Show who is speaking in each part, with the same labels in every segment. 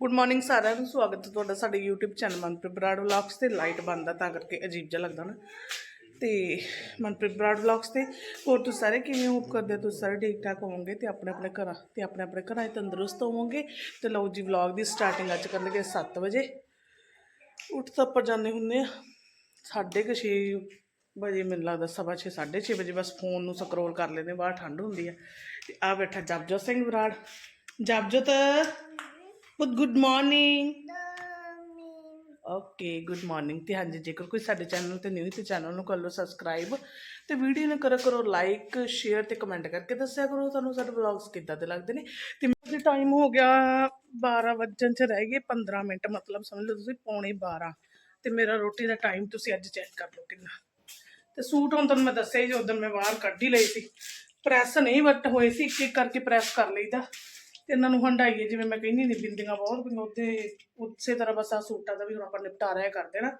Speaker 1: Good morning ਸਾਰਿਆਂ ਨੂੰ ਸਵਾਗਤ ਹੈ ਤੁਹਾਡਾ ਸਾਡੇ YouTube channel Manpreet Brar vlogs ਤੇ। ਲਾਈਟ ਬੰਦ ਆ ਤਾਂ ਕਰਕੇ ਅਜੀਬ ਜਿਹਾ ਲੱਗਦਾ ਨਾ। ਤੇ ਮਨਪ੍ਰੀਤ ਬਰਾੜ ਵਲੌਗਸ ਤੇ। ਹੋਰ ਤੁਸੀਂ ਸਾਰੇ ਕਿਵੇਂ ਹੋ? ਕਰਦੇ ਹੋ? ਤੁਸੀਂ ਸਾਰੇ ਠੀਕ ਠਾਕ ਹੋਵੋਗੇ ਤੇ ਆਪਣੇ ਆਪਣੇ ਘਰਾਂ ਤੇ ਆਪਣੇ ਆਪਣੇ ਘਰਾਂ 'ਚ ਤੰਦਰੁਸਤ ਹੋਵੋਗੇ। ਤੇ ਲਓ ਜੀ ਵਲੌਗ ਦੀ ਸਟਾਰਟਿੰਗ ਅੱਜ ਕਰਨ ਲੱਗੇ 7 ਵਜੇ। ਉੱਠ ਤਾਂ ਆਪਾਂ ਜਾਂਦੇ ਹੁੰਦੇ ਆ ਸਾਢੇ ਕੁ ਛੇ ਵਜੇ ਮੈਨੂੰ ਲੱਗਦਾ ਸਵਾ ਛੇ, ਸਾਢੇ ਛੇ ਵਜੇ ਬਸ ਫੋਨ ਨੂੰ ਸਕਰੋਲ ਕਰ ਲੈਂਦੇ ਬਾਹਰ ਠੰਡ ਹੁੰਦੀ ਆ। ਤੇ ਆ ਬੈਠਾ Japjot Singh Brar. Japjot good good morning okay good morning ਤੇ ਹਾਂਜੀ ਜੇਕਰ ਕੋਈ ਸਾਡੇ ਚੈਨਲ ਤੇ ਨਿਊ ਤੇ ਚੈਨਲ ਨੂੰ ਕਰ ਲਓ ਸਬਸਕ੍ਰਾਈਬ ਤੇ ਵੀਡੀਓ ਨੂੰ ਕਰੋ ਕਰੋ ਲਾਈਕ ਸ਼ੇਅਰ ਤੇ ਕਮੈਂਟ ਕਰਕੇ ਦੱਸਿਆ ਕਰੋ ਤੁਹਾਨੂੰ ਸਾਡੇ ਵਲੌਗਸ ਕਿੱਦਾਂ ਦੇ ਲੱਗਦੇ ਨੇ। ਤੇ ਮੇਰੇ ਟਾਈਮ ਹੋ ਗਿਆ 12 ਵਜਣ ਚ ਰਹਿ ਗਏ 15 ਮਿੰਟ ਮਤਲਬ ਸਮਝ ਲਓ ਤੁਸੀਂ ਪੌਣੇ 12 ਤੇ ਮੇਰਾ ਰੋਟੀ ਦਾ ਟਾਈਮ ਤੁਸੀਂ ਅੱਜ ਚੈੱਕ ਕਰ ਲਓ ਕਿੰਨਾ। ਤੇ ਸੂਟ ਹੁਣ ਤੁਹਾਨੂੰ ਮੈਂ ਦੱਸਿਆ ਹੀ ਜੋ ਉਦੋਂ ਮੈਂ ਬਾਹਰ ਕੱਢ ਹੀ ਲਈ ਸੀ। ਪ੍ਰੈਸ ਨਹੀਂ ਵੱਟ ਹੋਏ ਸੀ ਇੱਕ ਇੱਕ ਕਰਕੇ ਪ੍ਰੈਸ ਕਰ ਲਈਦਾ। ਤੇ ਇਹਨਾਂ ਨੂੰ ਹੰਡਾਈਏ ਜਿਵੇਂ ਮੈਂ ਕਹਿੰਦੀ ਨਹੀਂ ਬਿੰਦੀਆਂ ਬਹੁਤ ਪਈਆਂ ਉਹਦੇ ਉਸੇ ਤਰ੍ਹਾਂ ਬਸ ਆ ਸੂਟਾਂ ਦਾ ਵੀ ਹੁਣ ਆਪਾਂ ਨਿਪਟਾਰਾ ਹੀ, ਕਰ ਦੇਣਾ।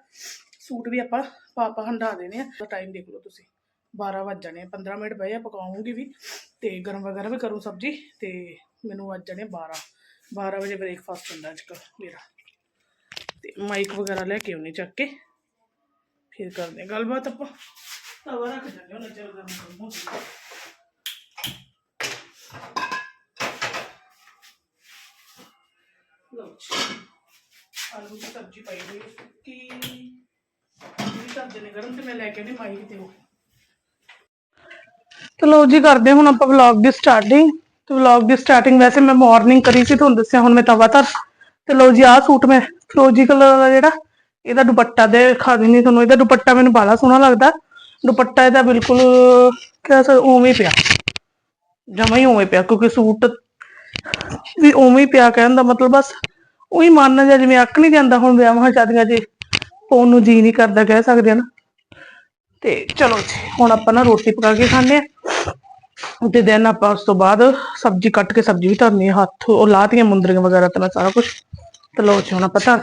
Speaker 1: ਸੂਟ ਵੀ ਆਪਾਂ ਪਾਪਾ ਹੰਡਾ ਦੇਣੇ ਆ। ਟਾਈਮ ਦੇਖ ਲਓ ਤੁਸੀਂ। 12 ਵੱਜ ਜਾਣੇ ਆ 15 ਮਿੰਟ ਬਹਿ ਜਾ ਪਕਾਉਂਗੀ ਵੀ। ਤੇ ਗਰਮ ਵਗੈਰਾ ਵੀ ਕਰੂੰ ਸਬਜ਼ੀ। ਤੇ ਮੈਨੂੰ ਵੱਜ ਜਾਣੇ 12 12 ਵਜੇ ਬ੍ਰੇਕਫਾਸਟ ਹੁੰਦਾ ਅੱਜ ਕੱਲ੍ਹ ਮੇਰਾ। ਤੇ ਮਾਈਕ ਵਗੈਰਾ ਲੈ ਕੇ ਆਉਣੀ ਚੱਕ ਕੇ। ਫਿਰ ਕਰਦੇ ਗੱਲਬਾਤ ਆਪਾਂ। ਤਵਾ ਰੱਖ ਜਾਂਦੇ ਹਾਂ ਨਜ਼ਰ ਗਰਮ ਕੰਮ ਸਬਜ਼ੀ ਪਾਈ ਹੋਈ ਹੈ। ਸੁੱਕੀ ਇਹ ਕਰਦੇ ਨੇ ਗਰਮ ਤੇ ਮੈਂ ਲੈ ਕੇ ਨਹੀਂ ਮਾਈ ਤੇ ਉਹ ਚਲੋ ਜੀ, ਕਰਦੇ ਹੁਣ ਆਪਾਂ ਵਲੌਗ ਦੀ ਸਟਾਰਟਿੰਗ ਤੇ ਵਲੌਗ ਦੀ ਸਟਾਰਟਿੰਗ ਵੈਸੇ ਮੈਂ ਮਾਰਨਿੰਗ ਕਰੀ ਸੀ, ਤੁਹਾਨੂੰ ਦੱਸਿਆ ਹੁਣ ਮੈਂ ਤਵਾ ਧਰ ਤੇ ਲਓ ਜੀ, ਆਹ ਸੂਟ ਮੈਂ ਫਰੋਜੀ ਕਲਰ ਦਾ ਜਿਹੜਾ, ਇਹਦਾ ਦੁਪੱਟਾ ਦੇ ਖਾ ਦਿੰਦੀ ਤੁਹਾਨੂੰ। ਇਹਦਾ ਦੁਪੱਟਾ ਮੈਨੂੰ ਬਾਲਾ ਸੋਹਣਾ ਲੱਗਦਾ। ਦੁਪੱਟਾ ਇਹਦਾ ਬਿਲਕੁਲ ਕਿਹਾ ਸਰ ਉਵੇਂ ਪਿਆ। ਜਮਾ ਹੀ ਉਵੇਂ ਪਿਆ, ਕਿਉਂਕਿ ਸੂਟ ਵੀ ਉਵੇਂ ਹੀ ਪਿਆ ਕਹਿਣ ਦਾ ਮਤਲਬ ਬਸ। ਉਹੀ ਮਨ ਜਿਹਾ ਜਿਵੇਂ ਅੱਕ ਨਹੀਂ ਜਾਂਦਾ ਹੁਣ ਵਿਆਹਾਂ ਸ਼ਾਦੀਆਂ 'ਚ ਪਾਉਣ ਨੂੰ ਜੀ ਨਹੀਂ ਕਰਦਾ ਕਹਿ ਸਕਦੇ ਆ ਨਾ। ਤੇ ਚਲੋ ਜੀ, ਹੁਣ ਆਪਾਂ ਨਾ ਰੋਟੀ ਪਕਾ ਕੇ ਖਾਂਦੇ ਆ। ਤੇ ਦੈਨ ਆਪਾਂ ਉਸ ਤੋਂ ਬਾਅਦ ਸਬਜ਼ੀ ਕੱਟ ਕੇ ਸਬਜ਼ੀ ਵੀ ਧਰਨੀ ਹੱਥ, ਉਹ ਲਾਤੀਆਂ ਮੁੰਦਰੀਆਂ ਵਗੈਰਾ ਤੇ ਮੈਂ ਸਾਰਾ ਕੁਝ ਤੇ ਲੋ ਜੀ, ਹੁਣ ਆਪਾਂ ਧਰ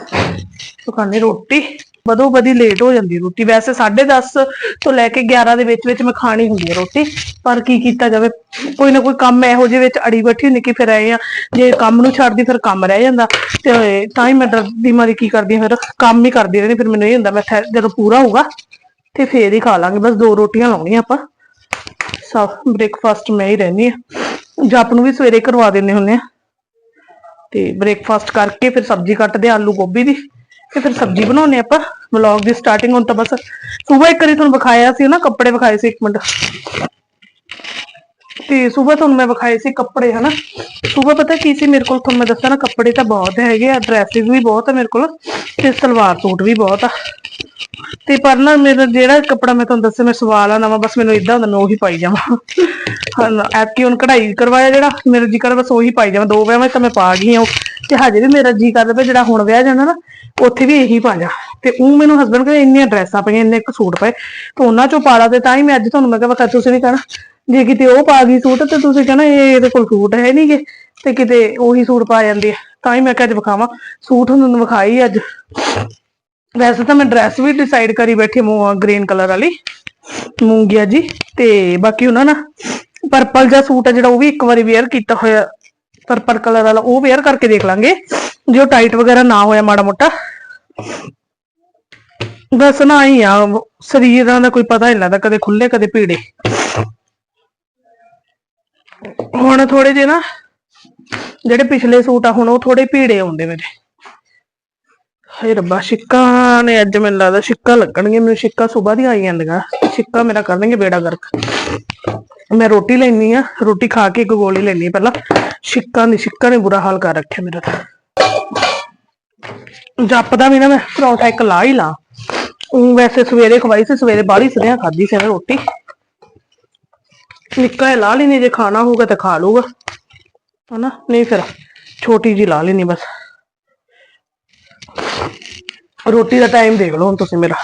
Speaker 1: ਪਕਾਣੇ ਰੋਟੀ। ਬਦੋ ਬਦੀ ਲੇਟ ਹੋ ਜਾਂਦੀ ਰੋਟੀ। ਵੈਸੇ 10:30 ਤੋਂ ਲੈ ਕੇ 11 ਦੇ ਵਿੱਚ ਵਿੱਚ ਮੈਂ ਖਾਣੀ ਹੁੰਦੀ ਹੈ ਰੋਟੀ, ਪਰ ਕੀ ਕੀਤਾ ਜਾਵੇ? ਕੋਈ ਨਾ ਕੋਈ ਕੰਮ ਇਹੋ ਜਿਹੇ ਵਿੱਚ ਅੜੀ ਬੈਠੀ ਹੁੰਦੀ ਕਿ ਫਿਰ ਆਏ ਆ, ਜੇ ਕੰਮ ਨੂੰ ਛੱਡਦੀ ਫਿਰ ਕੰਮ ਰਹਿ ਜਾਂਦਾ। ਤੇ ਤਾਂ ਹੀ ਮੈਂ ਡਰਦੀ ਮਾਰੀ ਕੀ ਕਰਦੀ ਫਿਰ, ਕੰਮ ਹੀ ਕਰਦੀ ਰਹਿੰਦੀ, ਫਿਰ ਮੈਨੂੰ ਇਹ ਹੁੰਦਾ ਮੈਂ ਜਦੋਂ ਪੂਰਾ ਹੋਊਗਾ ਤੇ ਫੇਰ ਹੀ ਖਾ ਲਾਂਗੇ। ਬਸ ਦੋ ਰੋਟੀਆਂ ਲਾਉਣੀਆਂ ਆਪਾਂ। ਸਭ ਬ੍ਰੇਕਫਾਸਟ ਮੈਂ ਹੀ ਰਹਿੰਦੀ ਆ ਜਪ ਨੂੰ ਵੀ ਸਵੇਰੇ ਕਰਵਾ ਦਿੰਦੇ ਹੁੰਦੇ ਆ ਤੇ ਬ੍ਰੇਕਫਾਸਟ ਕਰਕੇ ਫਿਰ ਸਬਜ਼ੀ ਕੱਟਦੇ ਆਲੂ ਗੋਭੀ ਦੀ। ਤੇ ਫਿਰ ਸਬਜ਼ੀ ਬਣਾਉਨੇ ਆਪਾਂ ਵਲੌਗ ਦੀ ਸਟਾਰਟਿੰਗ ਹੁਣ ਤਾਂ ਬਸ ਸਵੇਰ ਇੱਕ ਵਾਰੀ ਤੁਹਾਨੂੰ ਵਿਖਾਇਆ ਸੀ ਨਾ, ਕੱਪੜੇ ਵਿਖਾਏ ਸੀ ਇੱਕ ਮਿੰਟ। ਤੇ ਸਵੇਰ ਤੁਹਾਨੂੰ ਮੈਂ ਵਿਖਾਏ ਸੀ ਕੱਪੜੇ, ਹਨਾ? ਸਵੇਰ ਪਤਾ ਕੀ ਸੀ, ਮੇਰੇ ਕੋਲ ਤੁਹਾਨੂੰ ਮੈਂ ਦੱਸਿਆ ਨਾ, ਕੱਪੜੇ ਤਾਂ ਬਹੁਤ ਹੈਗੇ ਆ ਡਰੈਸਿਸ ਵੀ ਬਹੁਤ ਆ ਮੇਰੇ ਕੋਲ ਤੇ ਸਲਵਾਰ ਸੂਟ ਵੀ ਬਹੁਤ ਆ। ਤੇ ਪਰ ਨਾ ਮੇਰਾ ਜਿਹੜਾ ਕੱਪੜਾ ਮੈਂ ਤੁਹਾਨੂੰ ਦੱਸਿਆ, ਮੈਂ ਸਵਾਲ ਆ ਨਵਾਂ, ਬਸ ਮੈਨੂੰ ਇਦਾਂ ਹੁੰਦਾ, ਮੈਂ ਉਹੀ ਪਾਈ ਜਾਵਾਂ। ਹਾਂ ਐਪਕੀ ਹੁਣ ਕਢਾਈ ਕਰਵਾਇਆ ਜਿਹੜਾ, ਮੇਰਾ ਜੀ ਕਰਦਾ ਬਸ ਉਹੀ ਪਾਈ ਜਾਵਾਂ, ਦੋ ਵਿਆਹ 'ਚ ਤਾਂ ਮੈਂ ਪਾ ਗਈ ਆ ਉਹ। ਤੇ ਹਜੇ ਵੀ ਮੇਰਾ ਜੀ ਕਰਦਾ ਵੀ ਜਿਹੜਾ ਹੁਣ ਵਿਆਹ ਜਾਣਾ ਨਾ ਉੱਥੇ ਵੀ ਇਹੀ ਪਾ ਤੇ ਉਹ ਮੈਨੂੰ ਹਸਬੰਡ ਕਹਿੰਦੇ ਇੰਨੀਆਂ ਡਰੈਸਾਂ ਪਈਆਂ, ਇੰਨੇ ਇੱਕ ਸੂਟ ਪਏ। ਤੇ ਉਹਨਾਂ ਚੋਂ ਪਾ ਤੇ ਤਾਂ ਹੀ ਮੈਂ ਅੱਜ ਤੁਹਾਨੂੰ ਮੈਂ ਕਿਹਾ ਵਕਾ ਤੁਸੀਂ ਵੀ ਕਹਿਣਾ, ਜੇ ਕਿਤੇ ਉਹ ਪਾ ਗਈ ਸੂਟ, ਤੇ ਤੁਸੀਂ ਕਹਿਣਾ ਇਹ ਇਹਦੇ ਕੋਲ ਸੂਟ ਹੈ ਨਹੀਂਗੇ ਤੇ ਕਿਤੇ ਉਹੀ ਸੂਟ ਪਾ ਜਾਂਦੀ ਹੈ ਤਾਂ ਹੀ ਮੈਂ ਕਿਹਾ ਅੱਜ ਵਿਖਾਵਾਂ। ਸੂਟ ਤੁਹਾਨੂੰ ਵਿਖਾਈ ਅੱਜ। ਵੈਸੇ ਤਾਂ ਮੈਂ ਡਰੈਸ ਵੀ ਡਿਸਾਈਡ ਕਰੀ ਬੈਠੀ ਮੂੰ ਗ੍ਰੀਨ ਕਲਰ ਵਾਲੀ ਮੂੰਗੀਆ ਜੀ, ਤੇ ਬਾਕੀ ਉਹਨਾਂ ਨਾ ਪਰਪਲ ਜਿਹਾ ਸੂਟ ਆ ਜਿਹੜਾ, ਉਹ ਵੀ ਇੱਕ ਵਾਰੀ ਵੇਅਰ ਕੀਤਾ ਹੋਇਆ। ਪਰਪਲ ਕਲਰ ਵਾਲਾ, ਉਹ ਵੇਅਰ ਕਰਕੇ ਦੇਖ ਲਾਂਗੇ। ਜੇ ਉਹ ਟਾਈਟ ਵਗੈਰਾ ਨਾ ਹੋਇਆ ਮਾੜਾ ਮੋਟਾ। ਬਸ ਨਾ ਹੀ ਆ, ਸਰੀਰਾਂ ਦਾ ਕੋਈ ਪਤਾ ਨਹੀਂ ਲੱਗਦਾ, ਕਦੇ ਖੁੱਲੇ ਕਦੇ ਭੀੜੇ। ਹੁਣ ਥੋੜੇ ਜਿਹੇ ਨਾ, ਜਿਹੜੇ ਪਿਛਲੇ ਸੂਟ ਆ, ਹੁਣ ਉਹ ਥੋੜੇ ਭੀੜੇ ਆਉਂਦੇ ਮੇਰੇ। ਹੇ ਰੱਬਾ ਸਿੱਕਾ ਨੇ ਅੱਜ ਮੈਨੂੰ ਲੱਗਦਾ ਸਿੱਕਾ ਲੱਗਣਗੀਆਂ, ਮੈਨੂੰ ਸਿੱਕਾ ਸਵੇਰ ਦੀਆਂ ਆਈ ਜਾਂਦੀਆਂ। ਸਿੱਕਾ ਮੇਰਾ ਕਰਨਗੇ ਬੇੜਾ ਗਰਕ। ਮੈਂ ਰੋਟੀ ਲੈਣੀ ਆ, ਰੋਟੀ ਖਾ ਕੇ ਇੱਕ ਗੋਲੀ ਲੈਣੀ ਪਹਿਲਾਂ। ਸਿੱਕਾ ਦੀ ਸਿੱਕਾ ਨੇ ਬੁਰਾ ਹਾਲ ਕਰ ਰੱਖਿਆ ਮੇਰਾ ਜੱਪਦਾ ਵੀ ਨਾ ਮੈਂ, ਪਰੌਂਠਾ ਇੱਕ ਲਾ ਹੀ ਲਾ। ਉਹ ਵੈਸੇ ਸਵੇਰੇ ਖਵਾਈ ਸੀ, ਸਵੇਰੇ ਬਾਹਲੀ ਸਦਿਆਂ ਖਾਧੀ ਸੀ ਮੈਂ ਰੋਟੀ। ਨਿੱਕਾ ਲਾ ਲੈਣੀ ਜੇ ਖਾਣਾ ਹੋਊਗਾ ਤਾਂ ਖਾ ਲੂਗਾ ਹਨਾ, ਨਹੀਂ ਫਿਰ ਛੋਟੀ ਜੀ ਲਾ ਲੈਣੀ ਬਸ। ਰੋਟੀ ਦਾ ਟਾਈਮ ਦੇਖ ਲਓ ਹੁਣ ਤੁਸੀਂ ਮੇਰਾ।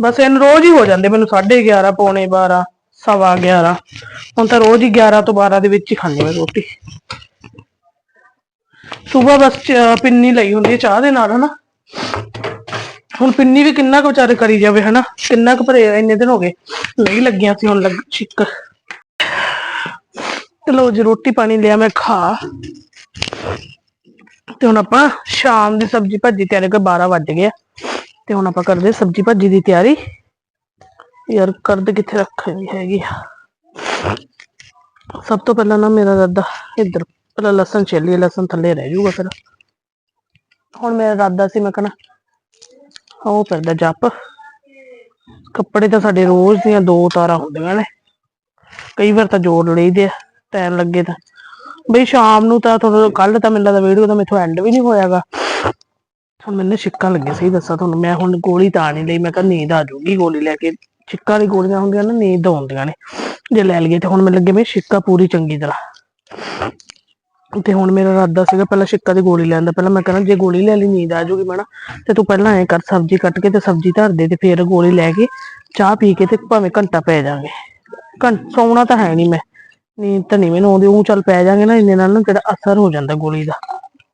Speaker 1: ਬਸ ਇਹਨ ਰੋਜ਼ ਹੀ ਹੋ ਜਾਂਦੇ, ਮੈਨੂੰ 11:30 ਪੌਣੇ 12 ਸਵਾ 11 ਹੁਣ ਤਾਂ ਰੋਜ਼ ਹੀ 11 ਤੋਂ 12 ਦੇ ਵਿੱਚ ਹੀ ਖਾਂਦੀ ਮੈਂ ਰੋਟੀ। ਸਵੇਰ ਬਸ ਪਿੰਨੀ ਲਈ ਹੁੰਦੀ ਹੈ ਚਾਹ ਦੇ ਨਾਲ, ਹਨਾ? ਹੁਣ ਪਿੰਨੀ ਵੀ ਕਿੰਨਾ ਕੁ ਵਿਚਾਰੇ ਕਰੀ ਜਾਵੇ, ਹਨਾ? ਕਿੰਨਾ ਕੁ ਭਰੇ ਇੰਨੇ ਦਿਨ ਹੋ ਗਏ। ਨਹੀਂ ਲੱਗੀਆਂ ਸੀ ਹੁਣ ਲੱਗ ਛਿੱਕ ਚਲੋ ਜੀ, ਰੋਟੀ ਪਾਣੀ ਲਿਆ, ਮੈਂ ਖਾ। ਤੇ ਹੁਣ ਆਪਾਂ ਸ਼ਾਮ ਦੀ ਸਬਜੀ ਭਾਜੀ ਤਿਆਰੀ ਕਰ 12 ਵੱਜ ਗਿਆ ਤੇ ਹੁਣ ਆਪਾਂ ਕਰਦੇ ਸਬਜੀ ਭਾਜੀ ਦੀ ਤਿਆਰੀ। ਯਾਰ, ਕਰਦ ਕਿੱਥੇ ਰੱਖਣੀ ਹੈਗੀ ਆ? ਸਭ ਤੋਂ ਪਹਿਲਾਂ ਨਾ ਮੇਰਾ ਦਾਦਾ ਇੱਧਰ ਪਹਿਲਾਂ ਲਸਣ ਛਿੱਲੀ ਲਸਣ ਥੱਲੇ ਰਹਿ ਜਾਊਗਾ ਫਿਰ। ਹੁਣ ਮੇਰਾ ਇਰਾਦਾ ਸੀ, ਮੈਂ ਕਹਣਾ ਉਹ ਫਿਰਦਾ ਜੱਪ। ਕੱਪੜੇ ਤਾਂ ਸਾਡੇ ਰੋਜ਼ ਦੀਆਂ ਦੋ ਤਾਰਾਂ ਹੁੰਦੀਆਂ ਨੇ। ਕਈ ਵਾਰ ਤਾਂ ਜੋੜ ਲਈਦੇ ਆ ਟਾਈਮ ਲੱਗੇ ਤਾਂ। ਬਈ ਸ਼ਾਮ ਨੂੰ ਤਾਂ ਥੋੜਾ ਕੱਲ ਤਾਂ ਮੈਨੂੰ ਲੱਗਦਾ ਵੀਡੀਓ ਦਾ ਮੈਥੋਂ ਐਂਡ ਵੀ ਨਹੀਂ ਹੋਇਆਗਾ। ਹੁਣ ਮੈਨੂੰ ਛਿੱਕਾ ਲੱਗੇ ਸਹੀ ਦੱਸਾਂ ਤੁਹਾਨੂੰ, ਮੈਂ ਹੁਣ ਗੋਲੀ ਤਾਂ ਨਹੀਂ ਲਈ, ਮੈਂ ਕਿਹਾ ਨੀਂਦ ਆ ਜਾਊਗੀ ਗੋਲੀ ਲੈ ਕੇ। ਛਿੱਕਾਂ ਦੀ ਗੋਲੀਆਂ ਹੁੰਦੀਆਂ ਨਾ, ਨੀਂਦ ਆਉਂਦੀਆਂ ਨੇ। ਜੇ ਲੈ ਲਈਏ ਤੇ ਹੁਣ ਮੈਨੂੰ ਲੱਗੇ ਮੈਂ ਛਿੱਕਾ ਪੂਰੀ ਚੰਗੀ ਤਰ੍ਹਾਂ। ਤੇ ਹੁਣ ਮੇਰਾ ਇਰਾਦਾ ਸੀਗਾ ਪਹਿਲਾਂ ਛਿੱਕਾ ਦੀ ਗੋਲੀ ਲੈਣ ਦਾ। ਪਹਿਲਾਂ ਮੈਂ ਕਹਿੰਦਾ, ਜੇ ਗੋਲੀ ਲੈ ਲਈ, ਨੀਂਦ ਆ ਜਾਊਗੀ ਮੈਨਾ ਤੇ ਤੂੰ ਪਹਿਲਾਂ ਐ ਕਰ, ਸਬਜ਼ੀ ਕੱਟ ਕੇ ਤੇ ਸਬਜ਼ੀ ਧਰ ਦੇ ਤੇ ਫੇਰ ਗੋਲੀ ਲੈ ਕੇ ਚਾਹ ਪੀ ਕੇ ਤੇ ਭਾਵੇਂ ਘੰਟਾ ਪੈ ਜਾਾਂਗੇ ਘੰ, ਸੌਣਾ ਤਾਂ ਹੈ ਨਹੀਂ ਮੈਂ। ਨੀਂਦ ਤਾਂ ਨਹੀਂ ਮੈਨੂੰ ਆਉਂਦੀ ਉਹ ਚੱਲ ਪੈ ਜਾਾਂਗੇ ਨਾ ਇੰਨੇ ਨਾਲ ਨਾ ਜਿਹੜਾ ਅਸਰ ਹੋ ਜਾਂਦਾ ਗੋਲੀ ਦਾ।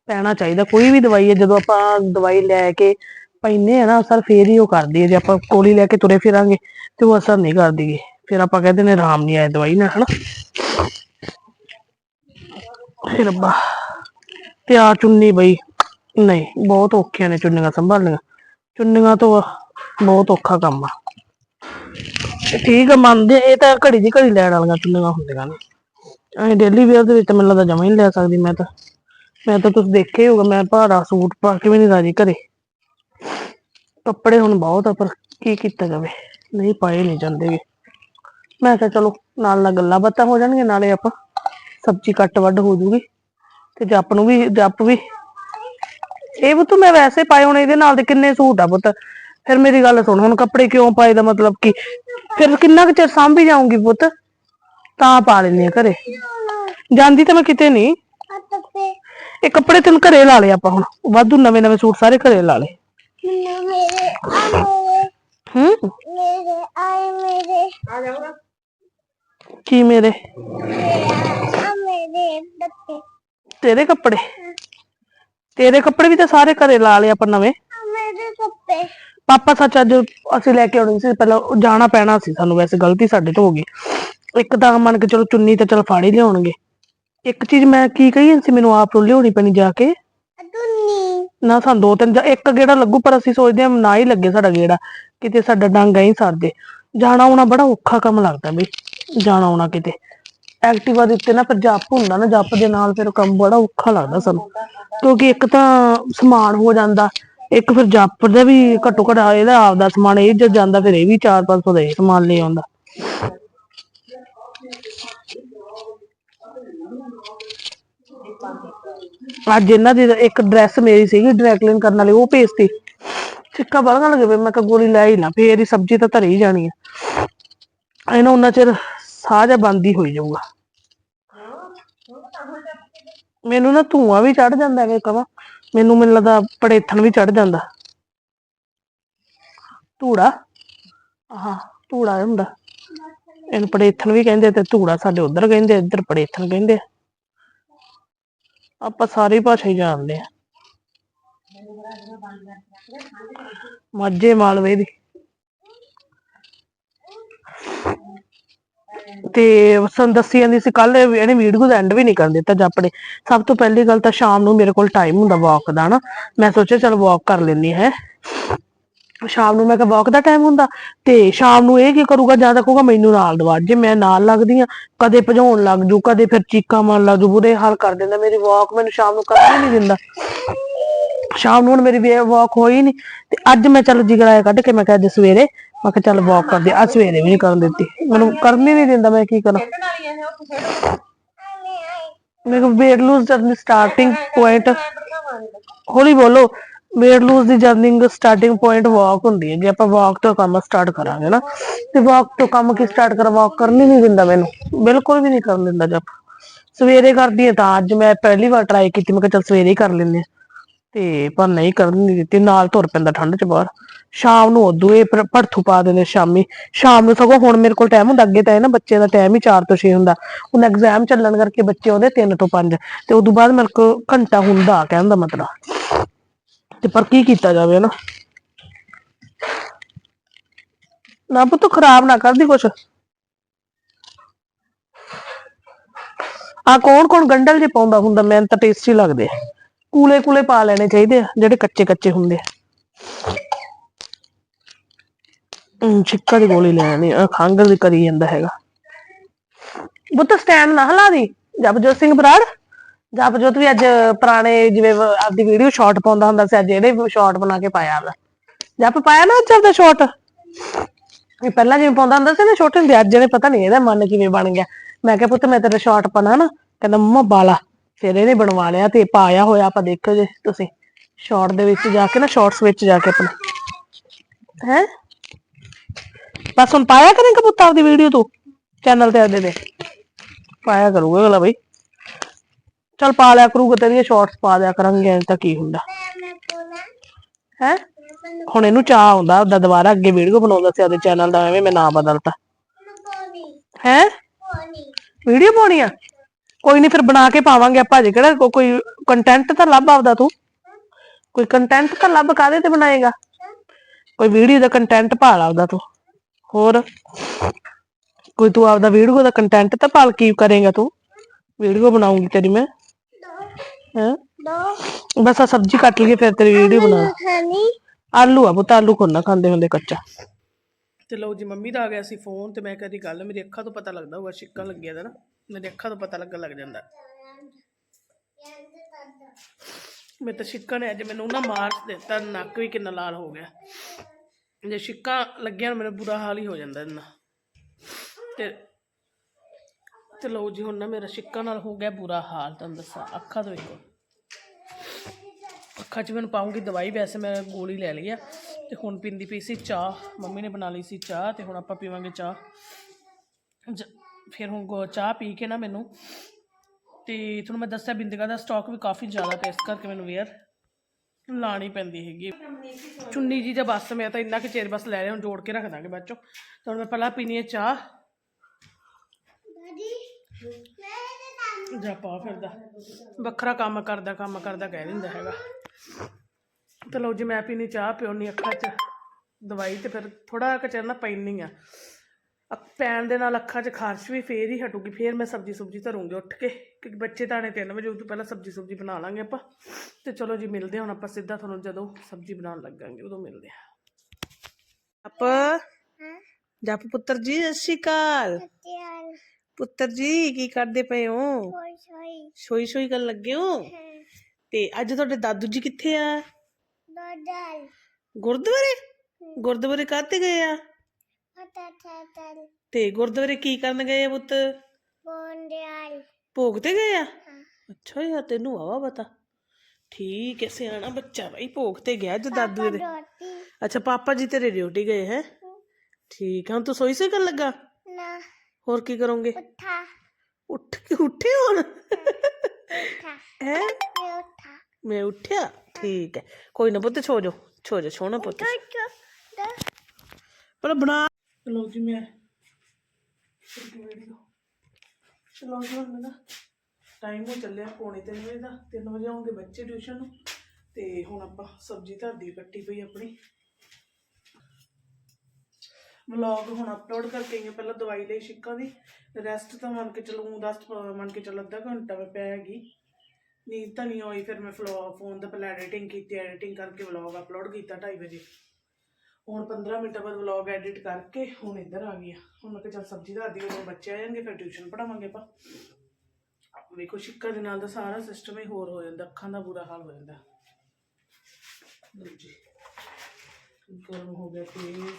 Speaker 1: ਪੈਣਾ ਚਾਹੀਦਾ, ਕੋਈ ਵੀ ਦਵਾਈ ਹੈ, ਜਦੋਂ ਆਪਾਂ ਦਵਾਈ ਲੈ ਕੇ ਪੈਨੇ ਆ ਨਾ, ਅਸਰ ਫੇਰ ਹੀ ਉਹ ਕਰਦੀ ਹੈ। ਜੇ ਆਪਾਂ ਗੋਲੀ ਲੈ ਕੇ ਤੁਰੇ ਫਿਰਾਂਗੇ ਤੇ ਉਹ ਅਸਰ ਨਹੀਂ ਕਰਦੀ ਗੀ। ਫਿਰ ਆਪਾਂ ਕਹਿੰਦੇ ਨੇ ਆਰਾਮ ਨਹੀਂ ਆਇਆ ਦਵਾਈ ਨਾਲ, ਹਨਾ? ਹੇ ਰੱਬਾ। ਤੇ ਆ ਚੁੰਨੀ ਬਈ। ਨਹੀਂ, ਬਹੁਤ ਔਖੀਆਂ ਨੇ ਚੁੰਨੀਆਂ ਸੰਭਾਲਣੀਆਂ। ਚੁੰਨੀਆਂ ਤੋਂ ਬਹੁਤ ਔਖਾ ਕੰਮ ਆ। ਠੀਕ ਆ, ਮੰਨਦੇ ਇਹ ਤਾਂ ਘੜੀ ਦੀ ਘੜੀ ਲੈਣ ਵਾਲੀਆਂ ਚੁੰਨੀਆਂ ਹੁੰਦੀਆਂ ਨੇ। ਐ ਡੇਲੀ ਵੇਅਰ ਦੇ ਵਿੱਚ ਮੈਨੂੰ ਲੱਗਦਾ ਜਮਾ ਹੀ ਨਹੀਂ ਲੈ ਸਕਦੀ ਮੈਂ ਤਾਂ। ਮੈਂ ਤਾਂ ਤੁਸੀਂ ਦੇਖਿਆ ਹੀ ਹੋਗਾ ਮੈਂ ਭਾਰਾ ਸੂਟ ਪਾ ਕੇ ਵੀ ਨਹੀਂ ਰਾਜੀ ਘਰੇ। ਕੱਪੜੇ ਹੁਣ ਬਹੁਤ ਆ, ਪਰ ਕੀ ਕੀਤਾ ਜਾਵੇ? ਨਹੀਂ, ਪਾਏ ਨਹੀਂ ਜਾਂਦੇ ਮੈਂ ਕਿਹਾ ਚਲੋ, ਨਾਲ ਨਾਲ ਗੱਲਾਂ ਬਾਤਾਂ ਹੋ ਜਾਣਗੀਆਂ, ਨਾਲੇ ਆਪਾਂ ਸਬਜ਼ੀ ਕੱਟ ਵੱਢ ਹੋ ਜੂਗੀ ਤੇ ਜੱਪ ਨੂੰ ਵੀ, ਜੱਪ ਵੀ। ਇਹ ਪੁੱਤ ਮੈਂ ਵੈਸੇ ਪਾਏ ਹੁਣ ਇਹਦੇ ਨਾਲ ਦੇ ਕਿੰਨੇ ਸੂਟ ਆ ਪੁੱਤ। ਫਿਰ ਮੇਰੀ ਗੱਲ ਸੁਣ, ਹੁਣ ਕੱਪੜੇ ਕਿਉਂ ਪਾਏ ਦਾ ਮਤਲਬ ਕੀ? ਫਿਰ ਕਿੰਨਾ ਕੁ ਚਿਰ ਸਾਂਭੀ ਜਾਊਂਗੀ ਪੁੱਤ? ਤਾਂ ਪਾ ਲੈਣੀ ਆ ਘਰੇ। ਜਾਂਦੀ ਤਾਂ ਮੈਂ ਕਿਤੇ ਨਹੀਂ। ਇਹ ਕੱਪੜੇ ਤੈਨੂੰ ਘਰੇ ਲਾ ਲਏ ਆਪਾਂ ਹੁਣ। ਵਾਧੂ ਨਵੇਂ ਨਵੇਂ ਸੂਟ ਸਾਰੇ ਘਰੇ ਲਾ ਲਏ।
Speaker 2: ਮੇਰੇ ਆ ਮੇਰੇ
Speaker 1: ਹੂੰ?
Speaker 2: ਮੇਰੇ ਆਏ ਮੇਰੇ
Speaker 1: ਕੀ ਮੇਰੇ
Speaker 2: ਆ ਮੇਰੇ?
Speaker 1: ਤੇਰੇ ਕੱਪੜੇ। ਤੇਰੇ ਕੱਪੜੇ ਵੀ ਤਾਂ ਸਾਰੇ ਘਰੇ ਲਾ ਲਏ ਆਪਾਂ ਨਵੇਂ।
Speaker 2: ਮੇਰੇ
Speaker 1: ਪਾਪਾ ਸੱਚ ਅੱਜ ਅਸੀਂ ਲੈ ਕੇ ਆਉਣੀ ਸੀ ਪਹਿਲਾਂ ਉਹ ਜਾਣਾ ਪੈਣਾ ਸੀ ਸਾਨੂੰ ਵੈਸੇ ਗਲਤੀ ਸਾਡੇ ਤੋਂ ਹੋ ਗਈ। ਇੱਕ ਤਾਂ ਮੰਨ ਕੇ ਚਲੋ ਚੁੰਨੀ ਤਾਂ ਚਲ ਫਾੜ ਲਿਆਉਣਗੇ। ਇੱਕ ਚੀਜ਼ ਮੈਂ ਕੀ ਕਹੀ ਸੀ ਮੈਨੂੰ ਆਪ ਨੂੰ ਲਿਆਉਣੀ ਪੈਣੀ ਜਾ ਕੇ? ਨਾ ਸਾਨੂੰ ਦੋ ਤਿੰਨ ਜਾਂ ਇੱਕ ਗੇੜਾ ਲੱਗੂ ਪਰ ਅਸੀਂ ਸੋਚਦੇ ਹਾਂ ਨਾ ਹੀ ਲੱਗੇ ਸਾਡਾ ਗੇੜਾ ਕਿਤੇ ਸਾਡਾ ਡਾਂਗਾ ਹੀ ਸਰ ਜੇ। ਜਾਣਾ ਆਉਣਾ ਬੜਾ ਔਖਾ ਕੰਮ ਲੱਗਦਾ ਬਈ ਜਾਣਾ ਆਉਣਾ ਕਿਤੇ। ਐਕਟਿਵਾ ਦੇ ਉੱਤੇ ਨਾ ਫਿਰ ਜੱਪ ਹੁੰਦਾ ਨਾ, ਜੱਪ ਦੇ ਨਾਲ ਫਿਰ ਕੰਮ ਬੜਾ ਔਖਾ ਲੱਗਦਾ ਸਾਨੂੰ। ਕਿਉਂਕਿ ਇੱਕ ਤਾਂ ਸਮਾਨ ਹੋ ਜਾਂਦਾ, ਇੱਕ ਫਿਰ ਜੱਪ ਦਾ ਵੀ ਘੱਟੋ ਘੱਟ ਇਹਦਾ ਆਪਦਾ ਸਮਾਨ, ਇਹ ਜੇ ਜਾਂਦਾ ਫਿਰ ਇਹ ਵੀ 4-500 ਦਾ ਇਹ ਸਮਾਨ ਲੈ ਆਉਂਦਾ। ਅੱਜ ਇਹਨਾਂ ਦੀ ਇੱਕ ਡਰੈਸ ਮੇਰੀ ਸੀਗੀ ਡਰੈਕਲਿਨ ਕਰਨ ਵਾਲੀ, ਉਹ ਭੇਜਤੀ। ਸਿੱਕਾ ਬਲਗਣ ਲੱਗੇ ਮੈਂ ਕਿਹਾ ਗੋਲੀ ਲੈ ਹੀ ਨਾ ਫੇਰ ਹੀ ਸਬਜ਼ੀ ਤਾਂ ਧਰੀ ਜਾਣੀ ਆ। ਇਹਨਾਂ ਉਹਨਾਂ ਚਿਰ ਸਾਹ ਜਾਂ ਬੰਦ ਹੀ ਹੋਈ ਜਾਊਗਾ। ਮੈਨੂੰ ਨਾ ਧੂਆਂ ਵੀ ਚੜ ਜਾਂਦਾ ਹੈ ਕਹਾਂ ਮੈਨੂੰ ਮੈਨੂੰ ਲੱਗਦਾ ਪੜੇਥਣ ਵੀ ਚੜ ਜਾਂਦਾ। ਧੂੜਾ? ਆਹ, ਧੂੜਾ ਹੁੰਦਾ। ਇਹਨੂੰ ਪੜੇਥਣ ਵੀ ਕਹਿੰਦੇ ਤੇ ਧੂੜਾ ਸਾਡੇ ਉਧਰ ਕਹਿੰਦੇ ਇੱਧਰ ਪੜੇਥਣ ਕਹਿੰਦੇ ਆਪਾਂ ਸਾਰੀ ਭਾਸ਼ਾ ਹੀ ਜਾਣਦੇ ਆ। ਮਾਝੇ ਮਾਲਵੇ ਦੀ। ਤੇ ਸਾਨੂੰ ਦੱਸੀ ਜਾਂਦੀ ਸੀ ਕੱਲ ਇਹਨੇ ਵੀਡੀਓ ਦਾ ਐਂਡ ਵੀ ਨਹੀਂ ਕਰਨ ਦਿੱਤਾ ਜੱਪ ਨੇ। ਸਭ ਤੋਂ ਪਹਿਲੀ ਗੱਲ ਤਾਂ ਸ਼ਾਮ ਨੂੰ ਮੇਰੇ ਕੋਲ ਟਾਈਮ ਹੁੰਦਾ ਵਾਕ ਦਾ ਨਾ ਮੈਂ ਸੋਚਿਆ ਚਲ ਵਾਕ ਕਰ ਲੈਣੀ ਹੈ ਸ਼ਾਮ ਨੂੰ ਮੈਂ ਕਿਹਾ ਵਾਕ ਦਾ ਟਾਈਮ ਹੁੰਦਾ ਤੇ ਸ਼ਾਮ ਨੂੰ ਇਹ ਕੀ ਕਰੂਗਾ, ਜਾਂ ਤਾਂ ਕਹੂਗਾ ਮੈਨੂੰ ਨਾਲ ਦਵਾ, ਜੇ ਮੈਂ ਨਾਲ ਲੱਗਦੀ ਆ ਕਦੇ ਭਜਾਉਣ ਲੱਗ ਜੂ, ਕਦੇ ਫਿਰ ਚੀਕਾਂ ਮਾਰਨ ਲੱਗ ਜੂ, ਬੁਰੇ ਹਾਲ ਕਰ ਦਿੰਦਾ ਮੇਰੀ ਵਾਕ ਮੈਨੂੰ ਸ਼ਾਮ ਨੂੰ ਕਰਨ ਹੀ ਨਹੀਂ ਦਿੰਦਾ। ਸ਼ਾਮ ਨੂੰ ਹੁਣ ਮੇਰੀ ਵਾਕ ਹੋਈ ਨਹੀਂ ਤੇ ਅੱਜ ਮੈਂ ਚੱਲ ਜਿਗਰਾਇਆ ਕੱਢ ਕੇ ਮੈਂ ਕਿਹਾ ਅੱਜ ਸਵੇਰੇ, ਮੈਂ ਕਿਹਾ ਚੱਲ ਵਾਕ ਕਰਦੇ ਅੱਜ ਸਵੇਰੇ ਵੀ ਨਹੀਂ ਕਰਨ ਦਿੱਤੀ। ਮੈਨੂੰ ਕਰਨੀ ਹੀ ਨਹੀਂ ਦਿੰਦਾ ਮੈਂ ਕੀ ਕਰਾਂ। ਮੇਰੇ ਕੋਲ weight lose journey starting point ਹੌਲੀ ਬੋਲੋ, weight lose ਦੀ ਜਰਨੀ ਸਟਾਰਟਿੰਗ ਪੁਆਇੰਟ ਵਾਕ ਹੁੰਦੀ ਹੈ। ਜੇ ਆਪਾਂ ਵਾਕ ਤੋਂ ਕੰਮ ਸਟਾਰਟ ਕਰਾਂਗੇ ਨਾ, ਤੇ ਵਾਕ ਤੋਂ ਕੰਮ ਕੀ ਸਟਾਰਟ ਕਰ? ਵਾਕ ਕਰਨੀ ਹੀ ਨਹੀਂ ਦਿੰਦਾ ਮੈਨੂੰ। ਬਿਲਕੁਲ ਵੀ ਨਹੀਂ ਕਰਨ ਦਿੰਦਾ ਜਦ ਸਵੇਰੇ ਕਰਦੀ ਹਾਂ ਤਾਂ ਅੱਜ ਮੈਂ ਪਹਿਲੀ ਵਾਰ ਟਰਾਈ ਕੀਤੀ, ਮੈਂ ਕਿਹਾ ਚੱਲ ਸਵੇਰੇ ਹੀ ਕਰ ਲੈਂਦੇ ਹਾਂ। ਤੇ ਪਰ ਨਹੀਂ ਕਰਨ ਨਹੀਂ ਦਿੱਤੀ, ਨਾਲ ਤੁਰ ਪੈਂਦਾ ਠੰਡ ਚ ਬਾਹਰ। ਸ਼ਾਮ ਨੂੰ ਉਦੋਂ ਇਹ ਭੜਥੂ ਪਾ ਦਿੰਦੇ ਸ਼ਾਮੀ। ਸ਼ਾਮ ਨੂੰ ਸਗੋਂ ਹੁਣ ਮੇਰੇ ਕੋਲ ਟਾਈਮ ਹੁੰਦਾ, ਅੱਗੇ ਤਾਂ ਇਹ ਨਾ ਬੱਚੇ ਦਾ ਟਾਈਮ ਹੀ 4 ਤੋਂ 6 ਹੁੰਦਾ। ਹੁਣ ਐਗਜ਼ਾਮ ਚੱਲਣ ਕਰਕੇ ਬੱਚੇ ਉਹਦੇ 3 ਤੋਂ 5 ਤੇ ਉਦੋਂ ਬਾਅਦ ਮੇਰੇ ਕੋਲ ਘੰਟਾ ਹੁੰਦਾ, ਕਹਿਣ ਦਾ ਮਤਲਬ। ਤੇ ਪਰ ਕੀ ਕੀਤਾ ਜਾਵੇ ਨਾ ਨਾ ਪੁੱਤ, ਖਰਾਬ ਨਾ ਕਰਦੀ ਕੁਛ। ਆ ਕੌਣ ਕੌਣ ਗੰਡਲ ਜੇ ਪਾਉਂਦਾ ਹੁੰਦਾ, ਮੈਨੂੰ ਤਾਂ ਟੇਸਟੀ ਲੱਗਦੇ ਕੂਲੇ ਕੂਲੇ ਪਾ ਲੈਣੇ ਚਾਹੀਦੇ ਆ ਜਿਹੜੇ ਕੱਚੇ ਕੱਚੇ ਹੁੰਦੇ ਆ। ਹਮ, ਛਿੱਕਾ ਦੀ ਗੋਲੀ ਲੈਣੀ ਆ ਖੰਘ ਦੀ ਕਰੀ ਜਾਂਦਾ ਹੈਗਾ। ਬੁੱਤ ਸਟੈਂਡ ਨਾ ਹਲਾ ਦੀ ਜਪਜੋਤ ਸਿੰਘ ਬਰਾੜ। ਜਪਜੋਤ ਵੀ ਅੱਜ ਪੁਰਾਣੇ ਜਿਵੇਂ ਆਪਦੀ ਵੀਡੀਓ ਸ਼ਾਰਟ ਪਾਉਂਦਾ ਹੁੰਦਾ ਸੀ ਅੱਜ ਇਹਨੇ ਸ਼ਾਰਟ ਬਣਾ ਕੇ ਪਾਇਆ ਆਪਦਾ ਜਪ ਪਾਇਆ ਨਾ ਅੱਜ ਆਪਦਾ ਸ਼ਾਰਟ ਇਹ ਪਹਿਲਾਂ ਜਿਵੇਂ ਪਾਉਂਦਾ ਹੁੰਦਾ ਸੀ ਨਾ ਛੋਟੇ ਹੁੰਦੇ ਅੱਜ ਇਹਨੇ ਪਤਾ ਨਹੀਂ ਇਹਦਾ ਮਨ ਕਿਵੇਂ ਬਣ ਗਿਆ। ਮੈਂ ਕਿਹਾ ਪੁੱਤ ਮੈਂ ਤੇਰਾ ਸ਼ਾਰਟ ਪਾਣਾ ਨਾ ਕਹਿੰਦਾ ਮੰਮਾ ਬਾਲਾ। ਫਿਰ ਇਹਨੇ ਬਣਵਾ ਲਿਆ ਤੇ ਪਾਇਆ ਹੋਇਆ ਆਪਾਂ ਦੇਖੋ ਜੇ ਤੁਸੀਂ। ਸ਼ਾਰਟ ਦੇ ਵਿੱਚ ਜਾ ਕੇ ਨਾ ਸ਼ਾਰਟਸ ਵਿੱਚ ਜਾ ਕੇ ਆਪਣਾ ਹੈ? ਬਸ ਹੁਣ ਪਾਇਆ ਕਰੇਂਗਾ ਪੁੱਤ ਆਪਦੀ ਵੀਡੀਓ ਤੂੰ ਚੈਨਲ ਤੇ ਆਦੇ ਦੇ ਪਾਇਆ ਕਰੂਗਾ ਅਗਲਾ ਬਈ। ਚਲ ਪਾ ਲਿਆ ਕਰੂਗਾ ਤੇਰੀਆਂ ਸ਼ਾਰਟਸ ਪਾ ਦਿਆ ਕਰਾਂਗੇ ਐਂ ਤਾਂ ਕੀ ਹੁੰਦਾ। ਹੈ? ਹੁਣ ਇਹਨੂੰ ਚਾਹ ਆਉਂਦਾ ਉਹਦਾ ਦੁਬਾਰਾ ਅੱਗੇ ਵੀਡੀਓ ਬਣਾਉਂਦਾ ਸੀ ਉਹਦੇ ਚੈਨਲ ਦਾ ਐਵੇਂ ਮੈਂ ਨਾਂ ਬਦਲਤਾ। ਹੈ? ਵੀਡੀਓ ਪਾਉਣੀ ਆ? ਕੋਈ ਨਹੀਂ ਫਿਰ ਬਣਾ ਕੇ ਪਾਵਾਂਗੇ ਆਪਾਂ ਜੇ ਕਿਹੜਾ ਕੋ- ਕੋਈ ਕੰਟੈਂਟ ਤਾਂ ਲੱਭ ਆਪਦਾ ਤੂੰ। ਕੋਈ ਕੰਟੈਂਟ ਤਾਂ ਲੱਭ ਕਾਦੇ ਤੇ ਬਣਾਏਗਾ? ਕੋਈ ਵੀਡੀਓ ਦਾ ਕੰਟੈਂਟ ਭਾਲ ਆਪਦਾ ਤੂੰ। ਹੋਰ? ਕੋਈ ਤੂੰ ਆਪਦਾ ਵੀਡੀਓ ਦਾ ਕੰਟੈਂਟ ਤਾਂ ਭਾਲ ਕੀ ਕਰੇਗਾ ਤੂੰ? ਵੀਡੀਓ ਬਣਾਉਂਗੀ ਤੇਰੀ ਮੈਂ।
Speaker 2: ਦੋ
Speaker 1: ਹੈ? ਬਸ ਆ ਸਬਜ਼ੀ ਕੱਟ ਲਈਏ, ਫਿਰ ਤੇਰੀ ਵੀਡੀਓ ਬਣਾ
Speaker 2: ਖਾਣੀ
Speaker 1: ਆਲੂ ਆ ਪੁੱਤ, ਆਲੂ ਕੋਨਾ ਖਾਂਦੇ ਹੁੰਦੇ ਕੱਚਾ। ਤੇ ਲਓ ਜੀ, ਮੰਮੀ ਦਾ ਆ ਗਿਆ ਸੀ ਫੋਨ ਤੇ ਮੈਂ ਕਹਦੀ ਗੱਲ, ਮੇਰੀ ਅੱਖਾਂ ਤੋਂ ਪਤਾ ਲੱਗਦਾ ਹੋਊਗਾ ਛਿੱਕਾ ਲੱਗਿਆ ਦਾ ਨਾ। ਮੇਰੀ ਅੱਖਾਂ ਤੋਂ ਪਤਾ ਲੱਗਣ ਲੱਗ ਜਾਂਦਾ। ਮੈਂ ਤਾਂ ਛਿੱਕਾ ਨੇ ਅੱਜ ਮੈਨੂੰ ਨਾ ਮਾਰ ਦਿੱਤਾ, ਨੱਕ ਵੀ ਕਿੰਨਾ ਲਾਲ ਹੋ ਗਿਆ। ਜੇ ਛਿੱਕਾ ਲੱਗਿਆ ਮੇਰਾ ਬੁਰਾ ਹਾਲ ਹੀ ਹੋ ਜਾਂਦਾ ਇਹਨਾਂ ਤੇ ਤੇ ਲਓ ਜੀ, ਹੁਣ ਨਾ ਮੇਰਾ ਛਿੱਕਾ ਨਾਲ ਹੋ ਗਿਆ ਬੁਰਾ ਹਾਲ, ਤੁਹਾਨੂੰ ਦੱਸਾਂ, ਅੱਖਾਂ ਤੋਂ ਵੇਖੋ। ਅੱਖਾਂ 'ਚ ਮੈਨੂੰ ਪਾਉਂਗੀ ਦਵਾਈ, ਵੈਸੇ ਮੈਂ ਗੋਲੀ ਲੈ ਲਈ ਆ। ਤੇ ਹੁਣ ਪੀਂਦੀ ਪਈ ਸੀ ਚਾਹ, ਮੰਮੀ ਨੇ ਬਣਾ ਲਈ ਸੀ ਚਾਹ, ਤੇ ਹੁਣ ਆਪਾਂ ਪੀਵਾਂਗੇ ਚਾਹ। ਫਿਰ ਹੁਣ ਗੋ- ਚਾਹ ਪੀ ਕੇ ਨਾ ਮੈਨੂੰ ਤੇ ਤੁਹਾਨੂੰ ਮੈਂ ਦੱਸਿਆ ਬਿੰਦਿਕਾ ਦਾ ਸਟਾਕ ਵੀ ਕਾਫੀ ਜ਼ਿਆਦਾ ਪਿਆ ਇਸ ਕਰਕੇ ਮੈਨੂੰ ਵੇਅਰ ਲਾਣੀ ਪੈਂਦੀ ਹੈਗੀ। ਚੁੰਨੀ ਜੀ ਜਾਂ ਬਸ ਮੈਂ ਤਾਂ ਇੰਨਾ ਕਿ ਚਿਰ ਬਸ ਲੈ ਲਿਆ ਹੁਣ ਜੋੜ ਕੇ ਰੱਖ ਦਾਂਗੇ ਬਾਅਦ ਚੋਂ। ਤਾਂ ਹੁਣ ਮੈਂ ਪਹਿਲਾਂ ਪੀਣੀ ਹੈ ਚਾਹ।
Speaker 2: ਤੇ
Speaker 1: ਜਾਂ ਪਾ ਫਿਰਦਾ। ਵੱਖਰਾ ਕੰਮ ਕਰਦਾ ਕੰਮ ਕਰਦਾ ਕਹਿ ਦਿੰਦਾ ਹੈਗਾ। ਤੇ ਲਓ ਜੀ ਮੈਂ ਪੀਣੀ ਚਾਹ ਪਿਉਣੀ ਅੱਖਾਂ 'ਚ। ਦਵਾਈ ਤੇ ਫਿਰ ਥੋੜਾ ਕੁ ਚਿਰ ਨਾ ਪੈਣੀ ਆ। ਪੈਣ ਦੇ ਨਾਲ ਅੱਖਾਂ 'ਚ ਖਾਰਸ਼ ਵੀ ਫੇਰ ਹੀ ਹਟੂਗੀ ਫੇਰ ਮੈਂ ਸਬਜੀ ਸੁਬਜੀ ਧਰੂੰਗੀ ਉੱਠ ਕੇ ਕਿਉਂਕਿ ਬੱਚੇ ਤਾਂ ਨੇ 3 ਵਜੇ ਤੋਂ ਪਹਿਲਾਂ ਸਬਜੀ ਸੁਬਜੀ ਬਣਾ ਲਾਂਗੇ ਆਪਾਂ। ਤੇ ਚਲੋ ਜੀ ਮਿਲਦੇ ਹੁਣ ਆਪਾਂ ਸਿੱਧਾ ਤੁਹਾਨੂੰ ਜਦੋਂ ਸਬਜੀ ਬਣਾਉਣ ਲੱਗਾਂਗੇ ਉਦੋਂ ਮਿਲਦੇ ਹਾਂ। ਆਪ ਜਪ ਪੁੱਤਰ ਜੀ ਸਤਿ ਸ਼੍ਰੀ ਅਕਾਲ। ਪੁੱਤਰ ਜੀ ਕੀ ਕਰਦੇ ਪਏ ਹੋ? ਸੋਈ ਸੋਈ। ਕਰਨ ਲੱਗੇ ਹੋ? ਤੇ ਅੱਜ ਤੁਹਾਡੇ ਦਾਦੂ ਜੀ ਕਿੱਥੇ ਆ? ਗੁਰਦੁਆਰੇ? ਗੁਰਦੁਆਰੇ ਕਾਹਤੇ ਗਏ ਆ? ਤੇ ਗੁਰਦੁਆਰੇ ਕੀ ਕਰਨ ਗਏ ਆ ਪੁੱਤ
Speaker 2: ਬੋਂਡਿਆਲ
Speaker 1: ਭੋਗ ਤੇ ਗਏ ਆ
Speaker 2: ਹਾਂ
Speaker 1: ਅੱਛਾ ਯਾਰ ਤੈਨੂੰ ਆਵਾ ਪਤਾ ਠੀਕ ਹੈ ਸਿਆਣਾ ਬੱਚਾ ਬਾਈ ਭੋਗ ਤੇ ਗਿਆ ਅੱਜ ਦਾਦੂ ਦੇ
Speaker 2: ਰੋਟੀ
Speaker 1: ਅੱਛਾ ਪਾਪਾ ਜੀ ਤੇਰੇ ਡਿਊਟੀ ਗਏ ਹੈ ਠੀਕ ਹੈ ਹੁਣ ਤੂੰ ਸੋਈ ਸੋਈ ਕਰਨ ਲੱਗਾ
Speaker 2: ਨਾ
Speaker 1: ਹੋਰ ਕੀ ਕਰੋਗੇ
Speaker 2: ਉਠਾ
Speaker 1: ਉੱਠ ਕੇ ਉੱਠੇ ਹੁਣ
Speaker 2: ਉਠਾ
Speaker 1: ਹੈ
Speaker 2: ਮੈਂ ਉਠਾ
Speaker 1: ਮੈਂ ਉੱਠਿਆ ਠੀਕ ਹੈ ਕੋਈ ਨਾ ਪੁੱਤ ਛੋ ਜਾ ਛੋ ਜਾ ਛੋਣਾ ਪੁੱਤ
Speaker 2: ਟੋ ਟੋ
Speaker 1: ਪਰ ਬਣਾ ਚਲੋ ਜੀ ਮੈਂ ਚਲੋ ਜੀ, ਹੁਣ ਨਾ ਟਾਈਮ ਹੋ ਚੱਲਿਆ ਪੌਣੇ ਤਿੰਨ ਵਜੇ ਦਾ। 3 ਵਜੇ ਆਉਂਗੇ ਬੱਚੇ ਟਿਊਸ਼ਨ ਨੂੰ। ਤੇ ਹੁਣ ਆਪਾਂ ਸਬਜ਼ੀ ਧਰਦੀ ਕੱਟੀ ਪਈ ਆਪਣੀ। ਵਲੌਗ ਹੁਣ ਅਪਲੋਡ ਕਰਕੇ ਆਈ ਪਹਿਲਾਂ ਦਵਾਈ ਲਈ ਛਿੱਕਾਂ ਦੀ। ਰੈਸਟ ਤਾਂ ਮੰਨ ਕੇ ਚੱਲੂ 10 ਮੰਨ ਕੇ ਚੱਲ ਅੱਧਾ ਘੰਟਾ ਮੈਂ ਪੈ ਗਈ। ਨੀਂਦ ਤਾਂ ਨਹੀਂ ਹੋਈ ਫਿਰ ਮੈਂ ਫੋਨ ਦਾ ਪਹਿਲਾਂ ਐਡੀਟਿੰਗ ਕੀਤੀ ਐਡੀਟਿੰਗ ਕਰਕੇ ਵਲੌਗ ਅਪਲੋਡ ਕੀਤਾ 2:30 ਵਜੇ। ਹੁਣ 15 ਮਿੰਟਾਂ ਬਾਅਦ ਵਲੌਗ ਐਡਿਟ ਕਰਕੇ ਹੁਣ ਇੱਧਰ ਆ ਗਈ ਆ। ਹੁਣ ਮੈਂ ਕਿਹਾ ਚੱਲ ਸਬਜ਼ੀ ਧਰ ਦੀ ਉਦੋਂ ਬੱਚੇ ਆ ਜਾਣਗੇ, ਫਿਰ ਟਿਊਸ਼ਨ ਪੜਾਵਾਂਗੇ ਆਪਾਂ। ਵੇਖੋ, ਸ਼ਿੱਕਾ ਦੇ ਨਾਲ ਦਾ ਸਾਰਾ ਸਿਸਟਮ ਹੀ ਹੋਰ ਹੋ ਜਾਂਦਾ, ਅੱਖਾਂ ਦਾ ਬੁਰਾ ਹਾਲ ਹੋ ਜਾਂਦਾ। ਲਓ ਜੀ, ਗਰਮ ਹੋ ਗਿਆ ਤੇਲ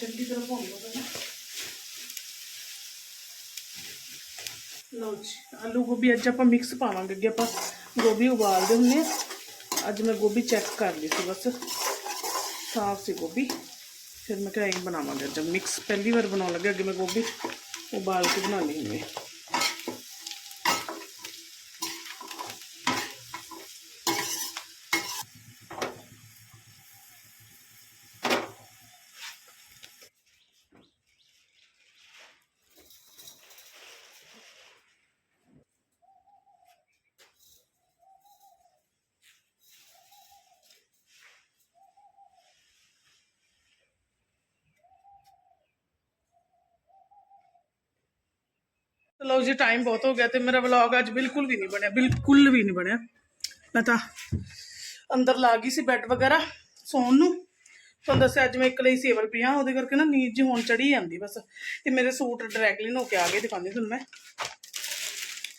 Speaker 1: ਚੰਗੀ ਤਰ੍ਹਾਂ ਭੁੰਨ ਲਓ ਪਹਿਲਾਂ ਲਓ ਜੀ ਆਲੂ ਗੋਭੀ ਅੱਜ ਆਪਾਂ ਮਿਕਸ ਪਾਵਾਂਗੇ। ਅੱਗੇ ਆਪਾਂ ਗੋਭੀ ਉਬਾਲਦੇ ਹੁੰਦੇ ਆ ਅੱਜ ਮੈਂ ਗੋਭੀ ਚੈੱਕ ਕਰ ਲਈ ਸੀ ਬਸ। ਸਾਫ਼ ਸੀ ਗੋਭੀ। ਫਿਰ ਮੈਂ ਕਿਹਾ ਇਹ ਬਣਾਵਾਂਗੇ। ਜਦ ਮਿਕਸ ਪਹਿਲੀ ਵਾਰ ਬਣਾਉਣ ਲੱਗੇ ਅੱਗੇ ਮੈਂ ਗੋਭੀ ਉਬਾਲ ਕੇ ਬਣਾਉਣੀ ਹੁੰਦੀ ਹੈ। ਲਓ ਜੀ ਟਾਈਮ ਬਹੁਤ ਹੋ ਗਿਆ ਤੇ ਮੇਰਾ ਵਲੌਗ ਅੱਜ ਬਿਲਕੁਲ ਵੀ ਨਹੀਂ ਬਣਿਆ ਬਿਲਕੁਲ ਵੀ ਨਹੀਂ ਬਣਿਆ ਮੈਂ ਤਾਂ ਅੰਦਰ ਲਾ ਗਈ ਸੀ ਬੈੱਡ ਵਗੈਰਾ ਸੌਣ ਨੂੰ ਤੁਹਾਨੂੰ ਦੱਸਿਆ ਅੱਜ ਮੈਂ ਇਕੱਲੇ ਹੀ ਸੇਵਲ ਪਿਆ ਉਹਦੇ ਕਰਕੇ ਨਾ ਨੀਂਦ ਜੀ ਹੁਣ ਚੜੀ ਜਾਂਦੀ ਬਸ ਤੇ ਮੇਰੇ ਸੂਟ ਡਾਇਰੈਕਟਲੀ ਹੋ ਕੇ ਆ ਗਏ ਦਿਖਾਉਂਦੀ ਤੁਹਾਨੂੰ ਮੈਂ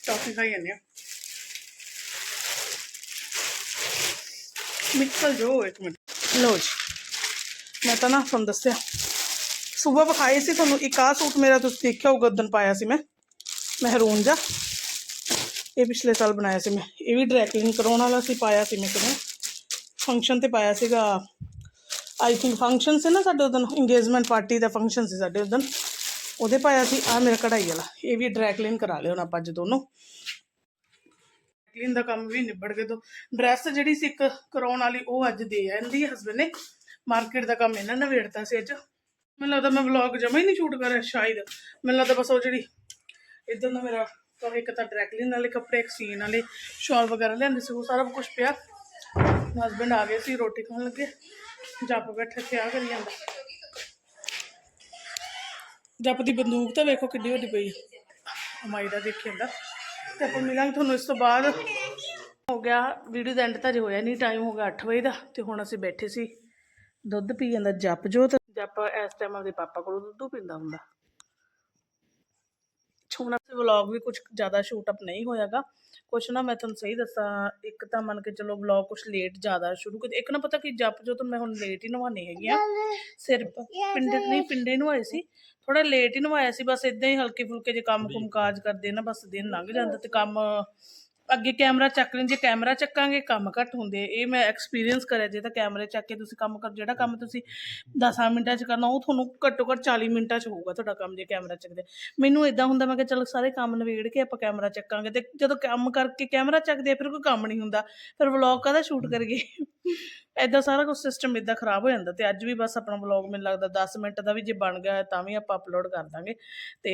Speaker 1: ਟੌਫੀ ਖਾਈ ਜਾਂਦੇ ਆ ਨਿਕਲ ਜੋ ਇੱਕ ਮਿੰਟ ਲਓ ਜੀ ਮੈਂ ਤਾਂ ਨਾ ਤੁਹਾਨੂੰ ਦੱਸਿਆ ਸਵੇਰ ਵਿਖਾਏ ਸੀ ਤੁਹਾਨੂੰ ਇੱਕ ਆਹ ਸੂਟ ਮੇਰਾ ਤੁਸੀਂ ਦੇਖਿਆ ਹੋਊਗਾ ਉਦੋਂ ਪਾਇਆ ਸੀ ਮੈਂ ਮਹਿਰੂਨ ਜਾ ਇਹ ਪਿਛਲੇ ਸਾਲ ਬਣਾਇਆ ਸੀ ਮੈਂ। ਇਹ ਵੀ ਡਰਾਈ ਕਰਾਉਣ ਵਾਲਾ ਸੀ, ਪਾਇਆ ਸੀ ਮੈਂ ਕਿਤੇ ਫੰਕਸ਼ਨ ਤੇ ਪਾਇਆ ਸੀਗਾ। ਆਈ ਥਿੰਕ ਫੰਕਸ਼ਨ ਸੀ ਨਾ ਸਾਡੇ ਉਦੋਂ। ਇੰਗੇਜਮੈਂਟ ਪਾਰਟੀ ਦਾ ਫੰਕਸ਼ਨ ਸੀ ਸਾਡੇ ਉਦੋਂ। ਉਹਦੇ ਪਾਇਆ ਸੀ। ਆ ਮੇਰਾ ਕਢਾਈ ਵਾਲਾ। ਇਹ ਵੀ ਡਰਾਈ ਕਰਾ ਲਿਓ ਨਾ ਆਪਾਂ ਅੱਜ ਦੋਨੋਂ। ਕਲੀਨ ਦਾ ਕੰਮ ਵੀ ਨਿਬੜ ਕੇ ਤੋਂ ਡਰੈਸ ਜਿਹੜੀ ਸੀ ਇੱਕ ਕਰਾਉਣ ਵਾਲੀ, ਉਹ ਅੱਜ ਦੇ ਆਂਦੀ ਹਸਬੰਡ ਨੇ। ਮਾਰਕੀਟ ਦਾ ਕੰਮ ਇਹਨਾਂ ਨੇ ਵੇੜਤਾ ਸੀ ਅੱਜ। ਮੈਨੂੰ ਲੱਗਦਾ ਮੈਂ ਵਲੌਗ ਜਮਾ ਹੀ ਨਹੀਂ ਸ਼ੂਟ ਕਰਿਆ ਸ਼ਾਇਦ। ਮੈਨੂੰ ਲੱਗਦਾ ਬਸ ਉਹ ਜਿਹੜੀ ਇਦਾਂ ਦਾ ਮੇਰਾ ਤਾਂ ਇੱਕ ਤਾਂ ਡਰੈਕਲਿਨ ਵਾਲੇ ਕੱਪੜੇ, ਇੱਕ ਸੀਨ ਵਾਲੇ ਸ਼ਾਲ ਵਗੈਰਾ ਲਿਆਂਦੇ ਸੀ, ਉਹ ਸਾਰਾ ਕੁਝ ਪਿਆ। ਹਸਬੰਡ ਆ ਗਏ ਸੀ, ਰੋਟੀ ਖਾਣ ਲੱਗੇ। ਜੱਪ ਬੈਠੇ ਤੇ ਆ ਕਰੀ ਜਾਂਦਾ। ਜੱਪ ਦੀ ਬੰਦੂਕ ਤਾਂ ਵੇਖੋ ਕਿੱਡੀ ਵੱਡੀ ਪਈ। ਹੈ ਅਮਾਈ ਦਾ ਦੇਖੀ ਜਾਂਦਾ। ਤੇ ਆਪਾਂ ਮਿਲਾਂਗੇ ਤੁਹਾਨੂੰ ਇਸ ਤੋਂ ਬਾਅਦ। ਹੋ ਗਿਆ ਵੀਡੀਓ ਦਾ ਐਂਡ ਤਾਂ ਜੇ ਹੋਇਆ ਨਹੀਂ ਟਾਈਮ ਹੋ ਗਿਆ 8 ਵਜੇ ਦਾ। ਤੇ ਹੁਣ ਅਸੀਂ ਬੈਠੇ ਸੀ। ਦੁੱਧ ਪੀ ਜਾਂਦਾ ਜਪ ਜੋਤ। ਜਪ ਇਸ ਟਾਈਮ ਆਪਦੇ ਪਾਪਾ ਕੋਲੋਂ ਦੁੱਧ ਪੀਂਦਾ ਹੁੰਦਾ। ਹੁਣ ਵਲੌਗ ਵੀ ਕੁਝ ਜ਼ਿਆਦਾ ਸ਼ੂਟ ਅਪ ਨਹੀਂ ਹੋਇਆਗਾ। ਕੁਛ ਨਾ ਮੈਂ ਤੁਹਾਨੂੰ ਸਹੀ ਦੱਸਾਂ ਇੱਕ ਤਾਂ ਮੰਨ ਕੇ ਚਲੋ ਵਲੌਗ ਕੁਝ ਲੇਟ ਜ਼ਿਆਦਾ ਸ਼ੁਰੂ ਕਰ ਇੱਕ ਨਾ ਪਤਾ ਕੀ ਜਪ ਜੋਤ ਮੈਂ ਹੁਣ ਲੇਟ ਹੀ ਨਵਾਉਣੀ ਹੈਗੀ ਆ। ਸਿਰ ਪਿੰਡੇ ਨਹੀਂ ਪਿੰਡੇ ਨਵਾਏ ਸੀ। ਥੋੜਾ ਲੇਟ ਹੀ ਨਵਾਇਆ ਸੀ ਬਸ ਇਦਾਂ ਹੀ ਹਲਕੇ ਫੁਲਕੇ ਜੇ ਕੰਮ ਕੁਮ ਕਾਜ ਕਰਦੇ ਨਾ ਬਸ ਦਿਨ ਲੰਘ ਜਾਂਦਾ ਤੇ ਕੰਮ ਅੱਗੇ ਕੈਮਰਾ ਚੱਕ ਲੈਂ ਜੇ ਕੈਮਰਾ ਚੱਕਾਂਗੇ ਕੰਮ ਘੱਟ ਹੁੰਦੇ ਇਹ ਮੈਂ ਐਕਸਪੀਰੀਅੰਸ ਕਰਿਆ ਜੇ ਤਾਂ ਕੈਮਰੇ ਚੱਕ ਕੇ ਤੁਸੀਂ ਕੰਮ ਕਰ ਜਿਹੜਾ ਕੰਮ ਤੁਸੀਂ 10 ਮਿੰਟਾਂ 'ਚ ਕਰਨਾ ਉਹ ਤੁਹਾਨੂੰ ਘੱਟੋ ਘੱਟ 40 ਮਿੰਟਾਂ 'ਚ ਹੋਊਗਾ ਤੁਹਾਡਾ ਕੰਮ ਜੇ ਕੈਮਰਾ ਚੱਕਦੇ। ਮੈਨੂੰ ਇਦਾਂ ਹੁੰਦਾ ਮੈਂ ਕਿਹਾ ਚਲੋ ਸਾਰੇ ਕੰਮ ਨਵੇੜ ਕੇ ਆਪਾਂ ਕੈਮਰਾ ਚੱਕਾਂਗੇ। ਤੇ ਜਦੋਂ ਕੰਮ ਕਰਕੇ ਕੈਮਰਾ ਚੱਕਦੇ ਆ ਫਿਰ ਕੋਈ ਕੰਮ ਨਹੀਂ ਹੁੰਦਾ। ਫਿਰ ਵਲੌਗ ਕਾਹਦਾ ਸ਼ੂਟ ਕਰੀਏ? ਐਦਾਂ ਸਾਰਾ ਕੁਝ ਸਿਸਟਮ ਇਦਾਂ ਖਰਾਬ ਹੋ ਜਾਂਦਾ। ਤੇ ਅੱਜ ਵੀ ਬਸ ਆਪਣਾ ਵਲੌਗ ਮੈਨੂੰ ਲੱਗਦਾ 10 ਮਿੰਟ ਦਾ ਵੀ ਜੇ ਬਣ ਗਿਆ ਤਾਂ ਵੀ ਆਪਾਂ ਅਪਲੋਡ ਕਰ ਦਾਂਗੇ। ਤੇ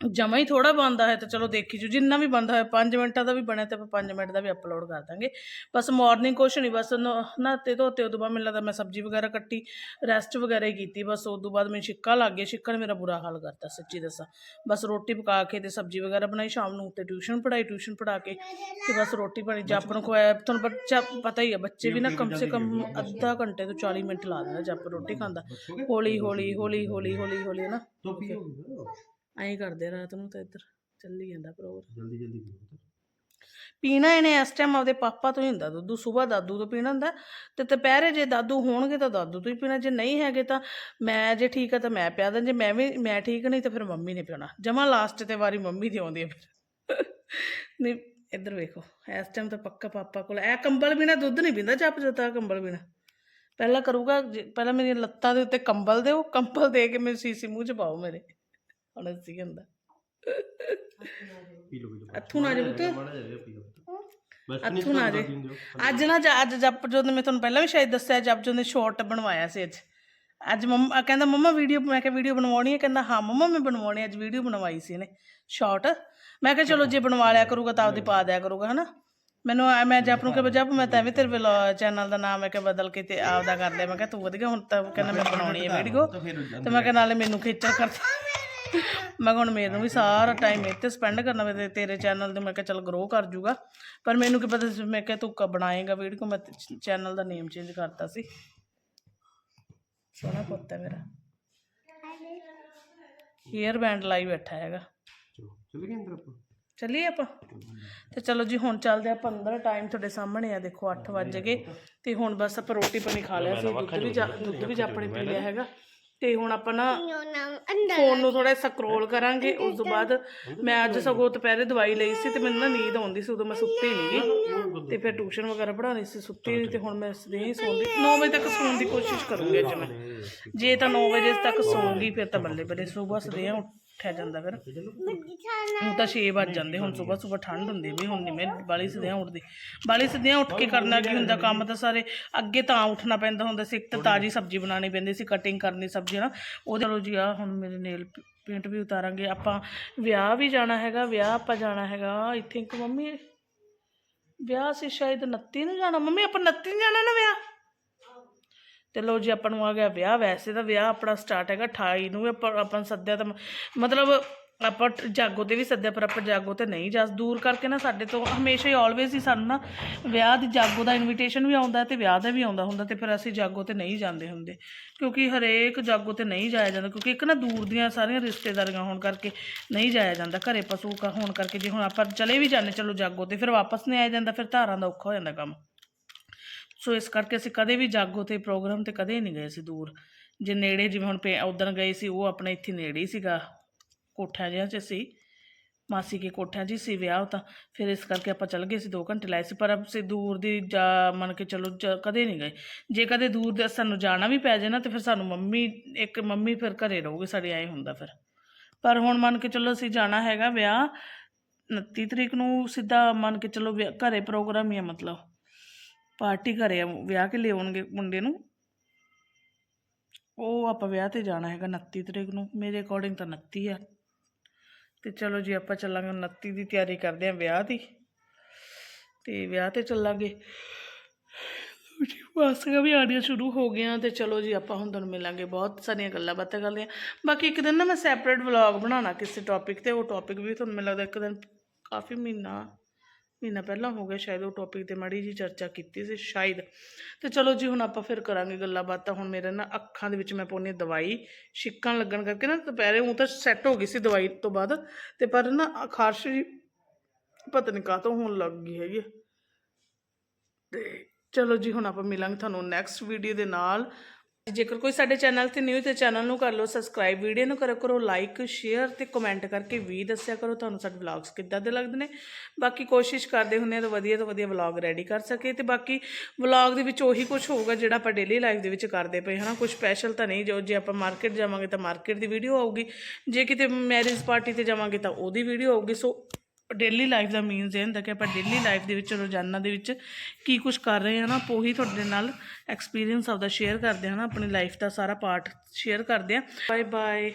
Speaker 1: ਜਮਾ ਹੀ ਥੋੜਾ ਬਣਦਾ ਹੈ ਤਾਂ ਚਲੋ ਦੇਖੀ ਜੂ ਜਿੰਨਾ ਵੀ ਬਣਦਾ ਹੋਇਆ 5 ਮਿੰਟਾਂ ਦਾ ਵੀ ਬਣਿਆ ਤੇ ਆਪਾਂ 5 ਮਿੰਟ ਦਾ ਵੀ ਅਪਲੋਡ ਕਰ ਦਾਂਗੇ। ਬਸ ਮਾਰਨਿੰਗ ਕੁਛ ਨਹੀਂ ਬਸ ਨਹਾਤੇ ਧੋਤੇ ਉਦੋਂ ਬਾਅਦ ਮੈਨੂੰ ਲੱਗਦਾ ਮੈਂ ਸਬਜ਼ੀ ਵਗੈਰਾ ਕੱਟੀ ਰੈਸਟ ਵਗੈਰਾ ਹੀ ਕੀਤੀ ਬਸ ਉਦੋਂ ਬਾਅਦ ਮੈਨੂੰ ਛਿੱਕਾ ਲੱਗ ਗਿਆ ਛਿੱਕਾ ਨੇ ਮੇਰਾ ਬੁਰਾ ਹਾਲ ਕਰਤਾ ਸੱਚੀ ਦੱਸਾਂ। ਬਸ ਰੋਟੀ ਪਕਾ ਕੇ ਤੇ ਸਬਜ਼ੀ ਵਗੈਰਾ ਬਣਾਈ ਸ਼ਾਮ ਨੂੰ ਤੇ ਟਿਊਸ਼ਨ ਪੜਾਈ ਟਿਊਸ਼ਨ ਪੜਾ ਕੇ ਤੇ ਬਸ ਰੋਟੀ ਪਾਣੀ ਜੱਪ ਨੂੰ ਖਵਾਇਆ ਤੁਹਾਨੂੰ ਬੱਚਾ ਪਤਾ ਹੀ ਆ ਬੱਚੇ ਵੀ ਨਾ ਕਮ ਸੇ ਕਮ ਅੱਧਾ ਘੰਟੇ ਤੋਂ 40 ਮਿੰਟ ਲਾ ਦਿੰਦਾ ਜੱਪ ਰੋਟੀ ਖਾਂਦਾ। ਹੌਲੀ ਹੌਲੀ ਹੌਲੀ ਹੌਲੀ ਹੌਲੀ ਹੌਲੀ ਨਾ। ਐਂ ਕਰਦੇ ਰਾਤ ਨੂੰ ਤਾਂ ਇੱਧਰ ਚੱਲੀ ਜਾਂਦਾ ਪ੍ਰੋਗਰਾਮ।
Speaker 3: ਜਲਦੀ ਜਲਦੀ ਪੀਓ
Speaker 1: ਪੀਣਾ ਇਹਨੇ ਇਸ ਟਾਈਮ ਆਪਦੇ ਪਾਪਾ ਤੋਂ ਹੀ ਹੁੰਦਾ ਦੁੱਧ ਸਵੇਰ ਦਾਦੂ ਤੋਂ ਪੀਣਾ ਹੁੰਦਾ। ਤੇ ਦੁਪਹਿਰੇ ਜੇ ਦਾਦੂ ਹੋਣਗੇ ਤਾਂ ਦਾਦੂ ਤੋਂ ਹੀ ਪੀਣਾ ਜੇ ਨਹੀਂ ਹੈਗੇ ਤਾਂ ਮੈਂ ਜੇ ਠੀਕ ਆ ਤਾਂ ਮੈਂ ਪਿਆ ਦਾਂ ਜੇ ਮੈਂ ਵੀ ਮੈਂ ਠੀਕ ਨਹੀਂ ਤਾਂ ਫਿਰ ਮੰਮੀ ਨੇ ਪਿਉਣਾ। ਜਮਾ ਲਾਸਟ ਤੇ ਵਾਰੀ ਮੰਮੀ ਦੀ ਆਉਂਦੀ ਹੈ ਫਿਰ। ਨਹੀਂ ਇੱਧਰ ਵੇਖੋ ਇਸ ਟਾਈਮ ਤਾਂ ਪੱਕਾ ਪਾਪਾ ਕੋਲ ਇਹ ਕੰਬਲ ਬਿਨਾ ਦੁੱਧ ਨਹੀਂ ਪੀਂਦਾ ਚੱਪ ਜੋਤਾ ਕੰਬਲ ਬਿਨਾ। ਪਹਿਲਾਂ ਕਰੂਗਾ ਜੇ- ਪਹਿਲਾਂ ਮੇਰੀਆਂ ਲੱਤਾਂ ਦੇ ਉੱਤੇ ਕੰਬਲ ਦਿਓ ਕੰਬਲ ਦੇ ਕੇ ਮੈਨੂੰ ਸੀਸੀ ਮੂੰਹ ਚ ਪਾਓ ਮੇਰੇ। ਹੁਣ ਅਸੀਂ
Speaker 3: ਕਹਿੰਦਾ
Speaker 1: ਅੱਥੂ ਨਾ ਜੇ ਪੁੱਤ ਅੱਥੂ ਨਾ ਜੇ ਅੱਜ ਨਾ ਜ- ਅੱਜ ਜਪ ਜੋ ਮੈਂ ਤੁਹਾਨੂੰ ਪਹਿਲਾਂ ਵੀ ਸ਼ਾਇਦ ਦੱਸਿਆ ਜਪ ਜੋ ਨੇ ਸ਼ਾਰਟ ਬਣਵਾਇਆ ਸੀ ਅੱਜ ਅੱਜ ਮੰਮਾ ਕਹਿੰਦਾ ਮੰਮਾ ਵੀਡੀਓ ਮੈਂ ਕਿਹਾ ਵੀਡੀਓ ਬਣਵਾਉਣੀ ਹੈ ਕਹਿੰਦਾ ਹਾਂ ਮੰਮਾ ਮੈਂ ਬਣਵਾਉਣੀ ਹੈ। ਅੱਜ ਵੀਡੀਓ ਬਣਵਾਈ ਸੀ ਇਹਨੇ ਸ਼ਾਰਟ ਮੈਂ ਕਿਹਾ ਚਲੋ ਜੇ ਬਣਵਾ ਲਿਆ ਕਰੂਗਾ ਤਾਂ ਆਪਦੀ ਪਾ ਦਿਆ ਕਰੂਗਾ ਹਨਾ ਮੈਨੂੰ ਐ- ਮੈਂ ਜਪ ਨੂੰ ਕਿਹਾ ਜਪ ਮੈਂ ਤਾਂ ਐਵੇਂ ਤੇਰੇ ਚੈਨਲ ਦਾ ਨਾਮ ਹੈ ਕਿ ਬਦਲ ਕੇ ਤੇ ਆਪਦਾ ਕਰ ਲਿਆ ਮੈਂ ਕਿਹਾ ਤੂੰ ਵਧੀਆ ਹੁਣ ਤਾਂ ਕਹਿੰਦਾ ਮੈਂ ਬਣਾਉਣੀ ਹੈ ਵੀਡੀਓ ਤੇ ਮੈਂ ਕਿਹਾ ਨਾਲੇ ਮੈਨੂੰ ਖੇਚਲ ਕਰ ਮੈਂ ਹੁਣ ਮੈਨੂੰ ਵੀ ਸਾਰਾ ਟਾਈਮ ਇੱਥੇ ਸਪੈਂਡ ਕਰਨਾ ਵੇ ਤੇਰੇ ਚੈਨਲ ਤੇ ਮੈਂ ਕਿਹਾ ਚੱਲ ਗਰੋ ਕਰ ਜੂਗਾ। ਪਰ ਮੈਨੂੰ ਕੀ ਪਤਾ ਸੀ ਮੈਂ ਕਿਹਾ ਤੂੰ ਕਬ ਬਣਾਏਗਾ ਵੀਡੀਓ ਮੈਂ ਚੈਨਲ ਦਾ ਨੇਮ ਚੇਂਜ ਕਰਤਾ ਸੀ। ਸੋਹਣਾ ਪੁੱਤ ਮੇਰਾ। ਏਅਰ ਬੈਂਡ ਲਾਈ ਬੈਠਾ ਹੈਗਾ। ਚੱਲੀਏ ਆਪਾਂ। ਤੇ ਚਲੋ ਜੀ ਹੁਣ ਚੱਲਦੇ ਆ ਅੰਦਰ ਟਾਈਮ ਤੁਹਾਡੇ ਸਾਹਮਣੇ ਆ ਦੇਖੋ 8 ਵਜ ਗਏ। ਤੇ ਹੁਣ ਬਸ ਆਪਾਂ ਰੋਟੀ ਪਾਣੀ ਖਾ ਲਿਆ ਸੀ ਦੁੱਧ ਵੀ ਦੁੱਧ ਵੀ ਆਪਣੇ ਪੀ ਲਿਆ ਹੈਗਾ। ਤੇ ਹੁਣ ਆਪਾਂ ਨਾ. ਫੋਨ ਨੂੰ ਥੋੜਾ ਸਕਰੋਲ ਕਰਾਂਗੇ ਉਸ ਤੋਂ ਬਾਅਦ ਮੈਂ ਅੱਜ ਸਗੋਂ ਦੁਪਹਿਰੇ ਦਵਾਈ ਲਈ ਸੀ ਤੇ ਮੈਨੂੰ ਨਾ ਨੀਂਦ ਆਉਂਦੀ ਸੀ ਉਦੋਂ ਮੈਂ ਸੁੱਤੀ ਨਹੀਂ। ਗਈ ਤੇ ਫਿਰ ਟਿਊਸ਼ਨ ਵਗੈਰਾ ਪੜ੍ਹਾਉਣੀ ਸੀ ਸੁੱਤੀ ਨਹੀਂ ਤੇ ਹੁਣ ਮੈਂ ਸਦੇ ਹੀ ਸੌਂਦੀ। 9 ਵਜੇ ਤੱਕ ਸੌਣ ਦੀ ਕੋਸ਼ਿਸ਼ ਕਰੂੰਗੀ ਅੱਜ ਮੈਂ। ਜੇ ਤਾਂ 9 ਵਜੇ ਤੱਕ ਸੌਂਗੀ ਫਿਰ ਤਾਂ ਬੱਲੇ ਬੱਲੇ ਸਵੇਰ ਸਦੇ ਉੱਠਿਆ ਜਾਂਦਾ ਫਿਰ। ਹੁਣ ਤਾਂ 6 ਵੱਜ ਜਾਂਦੇ ਹੁਣ ਸਵੇਰ ਸਵੇਰ ਠੰਡ ਹੁੰਦੀ ਵੀ ਹੁਣ ਨਹੀਂ ਮੈਂ ਬਾਲੀ ਸਦਿਆਂ ਉੱਠਦੀ। ਬਾਲੀ ਸਦਿਆਂ ਉੱਠ ਕੇ ਕਰਨਾ ਕੀ ਹੁੰਦਾ ਕੰਮ ਤਾਂ ਸਾਰੇ ਅੱਗੇ ਤਾਂ ਉੱਠਣਾ ਪੈਂਦਾ ਹੁੰਦਾ ਸੀ ਇੱਕ ਤਾਂ ਤਾਜ਼ੀ ਸਬਜ਼ੀ ਬਣਾਉਣੀ ਪੈਂਦੀ ਸੀ ਕਟਿੰਗ ਕਰਨੀ ਸਬਜ਼ੀ ਨਾ ਉਹਦੇ ਚਲੋ ਜੀ ਆ ਹੁਣ ਮੇਰੇ ਨੇਲ ਪੇਂਟ ਵੀ ਉਤਾਰਾਂਗੇ। ਆਪਾਂ ਵਿਆਹ ਵੀ ਜਾਣਾ ਹੈਗਾ ਵਿਆਹ ਆਪਾਂ ਜਾਣਾ ਹੈਗਾ। ਆਈ ਥਿੰਕ ਮੰਮੀ ਵਿਆਹ ਸੀ ਸ਼ਾਇਦ 29 ਨੂੰ ਜਾਣਾ। ਮੰਮੀ ਆਪਾਂ 29 ਨੂੰ ਜਾਣਾ ਨਾ ਵਿਆਹ? ਤੇ ਲੋ ਜੀ ਆਪਾਂ ਨੂੰ ਆ ਗਿਆ ਵਿਆਹ, ਵੈਸੇ ਤਾਂ ਵਿਆਹ ਆਪਣਾ ਸਟਾਰਟ ਹੈਗਾ 28 ਨੂੰ ਆਪਾਂ ਆਪਾਂ ਸੱਦਿਆ ਤਾਂ ਮਤਲਬ ਆਪਾਂ ਜਾਗੋ ਤੇ ਵੀ ਸੱਦਿਆ, ਪਰ ਆਪਾਂ ਜਾਗੋ ਤੇ ਨਹੀਂ ਜਾ, ਦੂਰ ਕਰਕੇ ਨਾ ਸਾਡੇ ਤੋਂ ਹਮੇਸ਼ਾ ਹੀ ਆਲਵੇਜ਼ ਹੀ ਸਾਨੂੰ ਨਾ ਵਿਆਹ ਦੀ ਜਾਗੋ ਦਾ ਇਨਵੀਟੇਸ਼ਨ ਵੀ ਆਉਂਦਾ ਤੇ ਵਿਆਹ ਦਾ ਵੀ ਆਉਂਦਾ ਹੁੰਦਾ ਤੇ ਫਿਰ ਅਸੀਂ ਜਾਗੋ ਤੇ ਨਹੀਂ ਜਾਂਦੇ ਹੁੰਦੇ। ਕਿਉਂਕਿ ਹਰੇਕ ਜਾਗੋ ਤੇ ਨਹੀਂ ਜਾਇਆ ਜਾਂਦਾ, ਕਿਉਂਕਿ ਇੱਕ ਨਾ ਦੂਰ ਦੀਆਂ ਸਾਰੀਆਂ ਰਿਸ਼ਤੇਦਾਰੀਆਂ ਹੋਣ ਕਰਕੇ ਨਹੀਂ ਜਾਇਆ ਜਾਂਦਾ, ਘਰੇ ਪਸ਼ੂ ਹੋਣ ਕਰਕੇ ਜੇ ਹੁਣ ਆਪਾਂ ਚਲੇ ਵੀ ਜਾਂਦੇ, ਚਲੋ ਜਾਗੋ ਤੇ ਫਿਰ ਵਾਪਸ ਨਹੀਂ ਆਇਆ ਜਾਂਦਾ, ਫਿਰ ਧਾਰਾਂ ਦਾ ਔਖਾ ਹੋ ਜਾਂਦਾ ਕੰਮ। ਸੋ ਇਸ ਕਰਕੇ ਅਸੀਂ ਕਦੇ ਵੀ ਜਾਗੋ ਤੇ ਪ੍ਰੋਗਰਾਮ ਤੇ ਕਦੇ ਨਹੀਂ ਗਏ ਸੀ ਦੂਰ। ਜੇ ਨੇੜੇ ਜਿਵੇਂ ਹੁਣ ਉਦੋਂ ਗਏ ਸੀ, ਉਹ ਆਪਣੇ ਇੱਥੇ ਨੇੜੇ ਹੀ ਸੀਗਾ, ਕੋਠਿਆਂ ਜਿਹਾ 'ਚ ਸੀ। ਮਾਸੀ ਕੇ ਕੋਠਿਆਂ ਜੀ ਸੀ ਵਿਆਹ ਤਾਂ। ਫਿਰ ਇਸ ਕਰਕੇ ਆਪਾਂ ਚੱਲ ਗਏ ਸੀ 2 ਘੰਟੇ ਲਾਏ ਸੀ, ਪਰ ਅਸੀਂ ਦੂਰ ਦੀ ਜਾ ਮੰਨ ਕੇ ਚਲੋ ਜ- ਕਦੇ ਨਹੀਂ ਗਏ। ਜੇ ਕਦੇ ਦੂਰ ਦੇ ਸਾਨੂੰ ਜਾਣਾ ਵੀ ਪੈ ਜਾਏ ਨਾ, ਤੇ ਫਿਰ ਸਾਨੂੰ ਮੰਮੀ, ਇੱਕ ਮੰਮੀ ਫਿਰ ਘਰੇ ਰਹੂਗੀ, ਸਾਡੇ ਐਂ ਹੁੰਦਾ ਫਿਰ। ਪਰ ਹੁਣ ਮੰਨ ਕੇ ਚਲੋ ਅਸੀਂ ਜਾਣਾ ਹੈਗਾ ਵਿਆਹ 29 ਤਰੀਕ ਨੂੰ ਸਿੱਧਾ ਮੰਨ ਕੇ ਚਲੋ ਵਿਆਹ- ਘਰੇ ਪ੍ਰੋਗਰਾਮ ਹੀ ਆ ਮਤਲਬ। ਪਾਰਟੀ ਘਰੇ ਆ, ਵਿਆਹ ਕੇ ਲਿਆਉਣਗੇ ਮੁੰਡੇ ਨੂੰ। ਉਹ ਆਪਾਂ ਵਿਆਹ ਤੇ ਜਾਣਾ ਹੈਗਾ 29 ਤਰੀਕ ਨੂੰ ਮੇਰੇ ਅਕੋਰਡਿੰਗ ਤਾਂ 29 ਆ। ਤੇ ਚਲੋ ਜੀ ਆਪਾਂ ਚੱਲਾਂਗੇ 29 ਦੀ ਤਿਆਰੀ ਕਰਦੇ ਆਂ ਵਿਆਹ ਦੀ। ਤੇ ਵਿਆਹ ਤੇ ਚੱਲਾਂਗੇ। ਜੀ ਵੀ ਆਉਣੀਆਂ ਸ਼ੁਰੂ ਹੋ ਗਈਆਂ ਤੇ ਚਲੋ ਜੀ ਆਪਾਂ ਹੁਣ ਤੁਹਾਨੂੰ ਮਿਲਾਂਗੇ। ਬਹੁਤ ਸਾਰੀਆਂ ਗੱਲਾਂ ਬਾਤਾਂ ਕਰਦੇ ਆਂ ਬਾਕੀ ਇੱਕ ਦਿਨ ਨਾ ਮੈਂ ਸੈਪਰੇਟ ਵਲੌਗ ਬਣਾਉਣਾ ਕਿਸੇ ਟੌਪਿਕ ਤੇ ਉਹ ਟੌਪਿਕ ਵੀ ਤੁਹਾਨੂੰ ਮੈਨੂੰ ਲੱਗਦਾ ਇੱਕ ਦਿਨ ਕਾਫੀ ਮਹੀਨਾ ਮਹੀਨਾ ਪਹਿਲਾਂ ਹੋ ਗਿਆ ਸ਼ਾਇਦ ਉਹ ਟੌਪਿਕ ਤੇ ਮਾੜੀ ਜੀ ਚਰਚਾ ਕੀਤੀ ਸੀ, ਸ਼ਾਇਦ। ਤੇ ਚਲੋ ਜੀ, ਹੁਣ ਆਪਾਂ ਫਿਰ ਕਰਾਂਗੇ ਗੱਲਾਂ ਬਾਤਾਂ। ਹੁਣ ਮੇਰੇ ਨਾ ਅੱਖਾਂ ਦੇ ਵਿੱਚ ਮੈਂ ਪਾਉਣੀ ਦਵਾਈ। ਛਿੱਕਣ ਲੱਗਣ ਕਰਕੇ ਨਾ ਦੁਪਹਿਰੇ ਉਹ ਤਾਂ ਸੈੱਟ ਹੋ ਗਈ ਸੀ ਦਵਾਈ ਤੋਂ ਬਾਅਦ। ਤੇ ਪਰ ਨਾ ਖਾਰਸ਼ ਜੀ ਪਤਾ ਨਹੀਂ ਕਾਹਤੋਂ ਹੋਣ ਲੱਗ ਗਈ ਹੈਗੀ। ਤੇ ਚਲੋ ਜੀ, ਹੁਣ ਆਪਾਂ ਮਿਲਾਂਗੇ ਤੁਹਾਨੂੰ ਨੈਕਸਟ ਵੀਡੀਓ ਦੇ ਨਾਲ। ਜੇਕਰ ਕੋਈ ਸਾਡੇ ਚੈਨਲ ਤੇ ਨਿਊ ਤੇ ਚੈਨਲ ਨੂੰ ਕਰ ਲਓ ਸਬਸਕ੍ਰਾਈਬ ਵੀਡੀਓ ਨੂੰ ਕਰਿਆ ਕਰੋ ਲਾਈਕ ਸ਼ੇਅਰ ਤੇ ਕਮੈਂਟ ਕਰਕੇ ਵੀ ਦੱਸਿਆ ਕਰੋ, ਤੁਹਾਨੂੰ ਸਾਡੇ ਵਲੌਗਸ ਕਿੱਦਾਂ ਦੇ ਲੱਗਦੇ ਨੇ। ਬਾਕੀ ਕੋਸ਼ਿਸ਼ ਕਰਦੇ ਹੁੰਦੇ ਆ ਤਾਂ ਵਧੀਆ ਤੋਂ ਵਧੀਆ ਵਲੌਗ ਰੈਡੀ ਕਰ ਸਕੇ ਤੇ ਬਾਕੀ ਵਲੌਗ ਦੇ ਵਿੱਚ ਉਹੀ ਕੁਝ ਹੋਊਗਾ ਜਿਹੜਾ ਆਪਾਂ ਡੇਲੀ ਲਾਈਫ ਦੇ ਵਿੱਚ ਕਰਦੇ ਪਏ ਹਨਾ। ਕੁਝ ਸਪੈਸ਼ਲ ਤਾਂ ਨਹੀਂ, ਜੋ ਜੇ ਆਪਾਂ ਮਾਰਕੀਟ ਜਾਵਾਂਗੇ ਤਾਂ ਮਾਰਕੀਟ ਦੀ ਵੀਡੀਓ ਆਊਗੀ। ਜੇ ਕਿਤੇ ਮੈਰਿਜ ਪਾਰਟੀ ਤੇ ਜਾਵਾਂਗੇ ਤਾਂ ਉਹਦੀ ਵੀਡੀਓ ਆਊਗੀ। ਸੋ ਡੇਲੀ ਲਾਈਫ ਦਾ ਮੀਨਸ ਇਹ ਹੁੰਦਾ ਕਿ ਆਪਾਂ ਡੇਲੀ ਲਾਈਫ ਦੇ ਵਿੱਚ, ਰੋਜ਼ਾਨਾ ਦੇ ਵਿੱਚ ਕੀ ਕੁਝ ਕਰ ਰਹੇ ਹਾਂ ਨਾ, ਆਪਾਂ ਉਹੀ ਤੁਹਾਡੇ ਨਾਲ ਐਕਸਪੀਰੀਅੰਸ ਆਪਦਾ ਸ਼ੇਅਰ ਕਰਦੇ ਹਾਂ ਨਾ, ਆਪਣੀ ਲਾਈਫ ਦਾ ਸਾਰਾ ਪਾਰਟ ਸ਼ੇਅਰ ਕਰਦੇ ਹਾਂ। Bye bye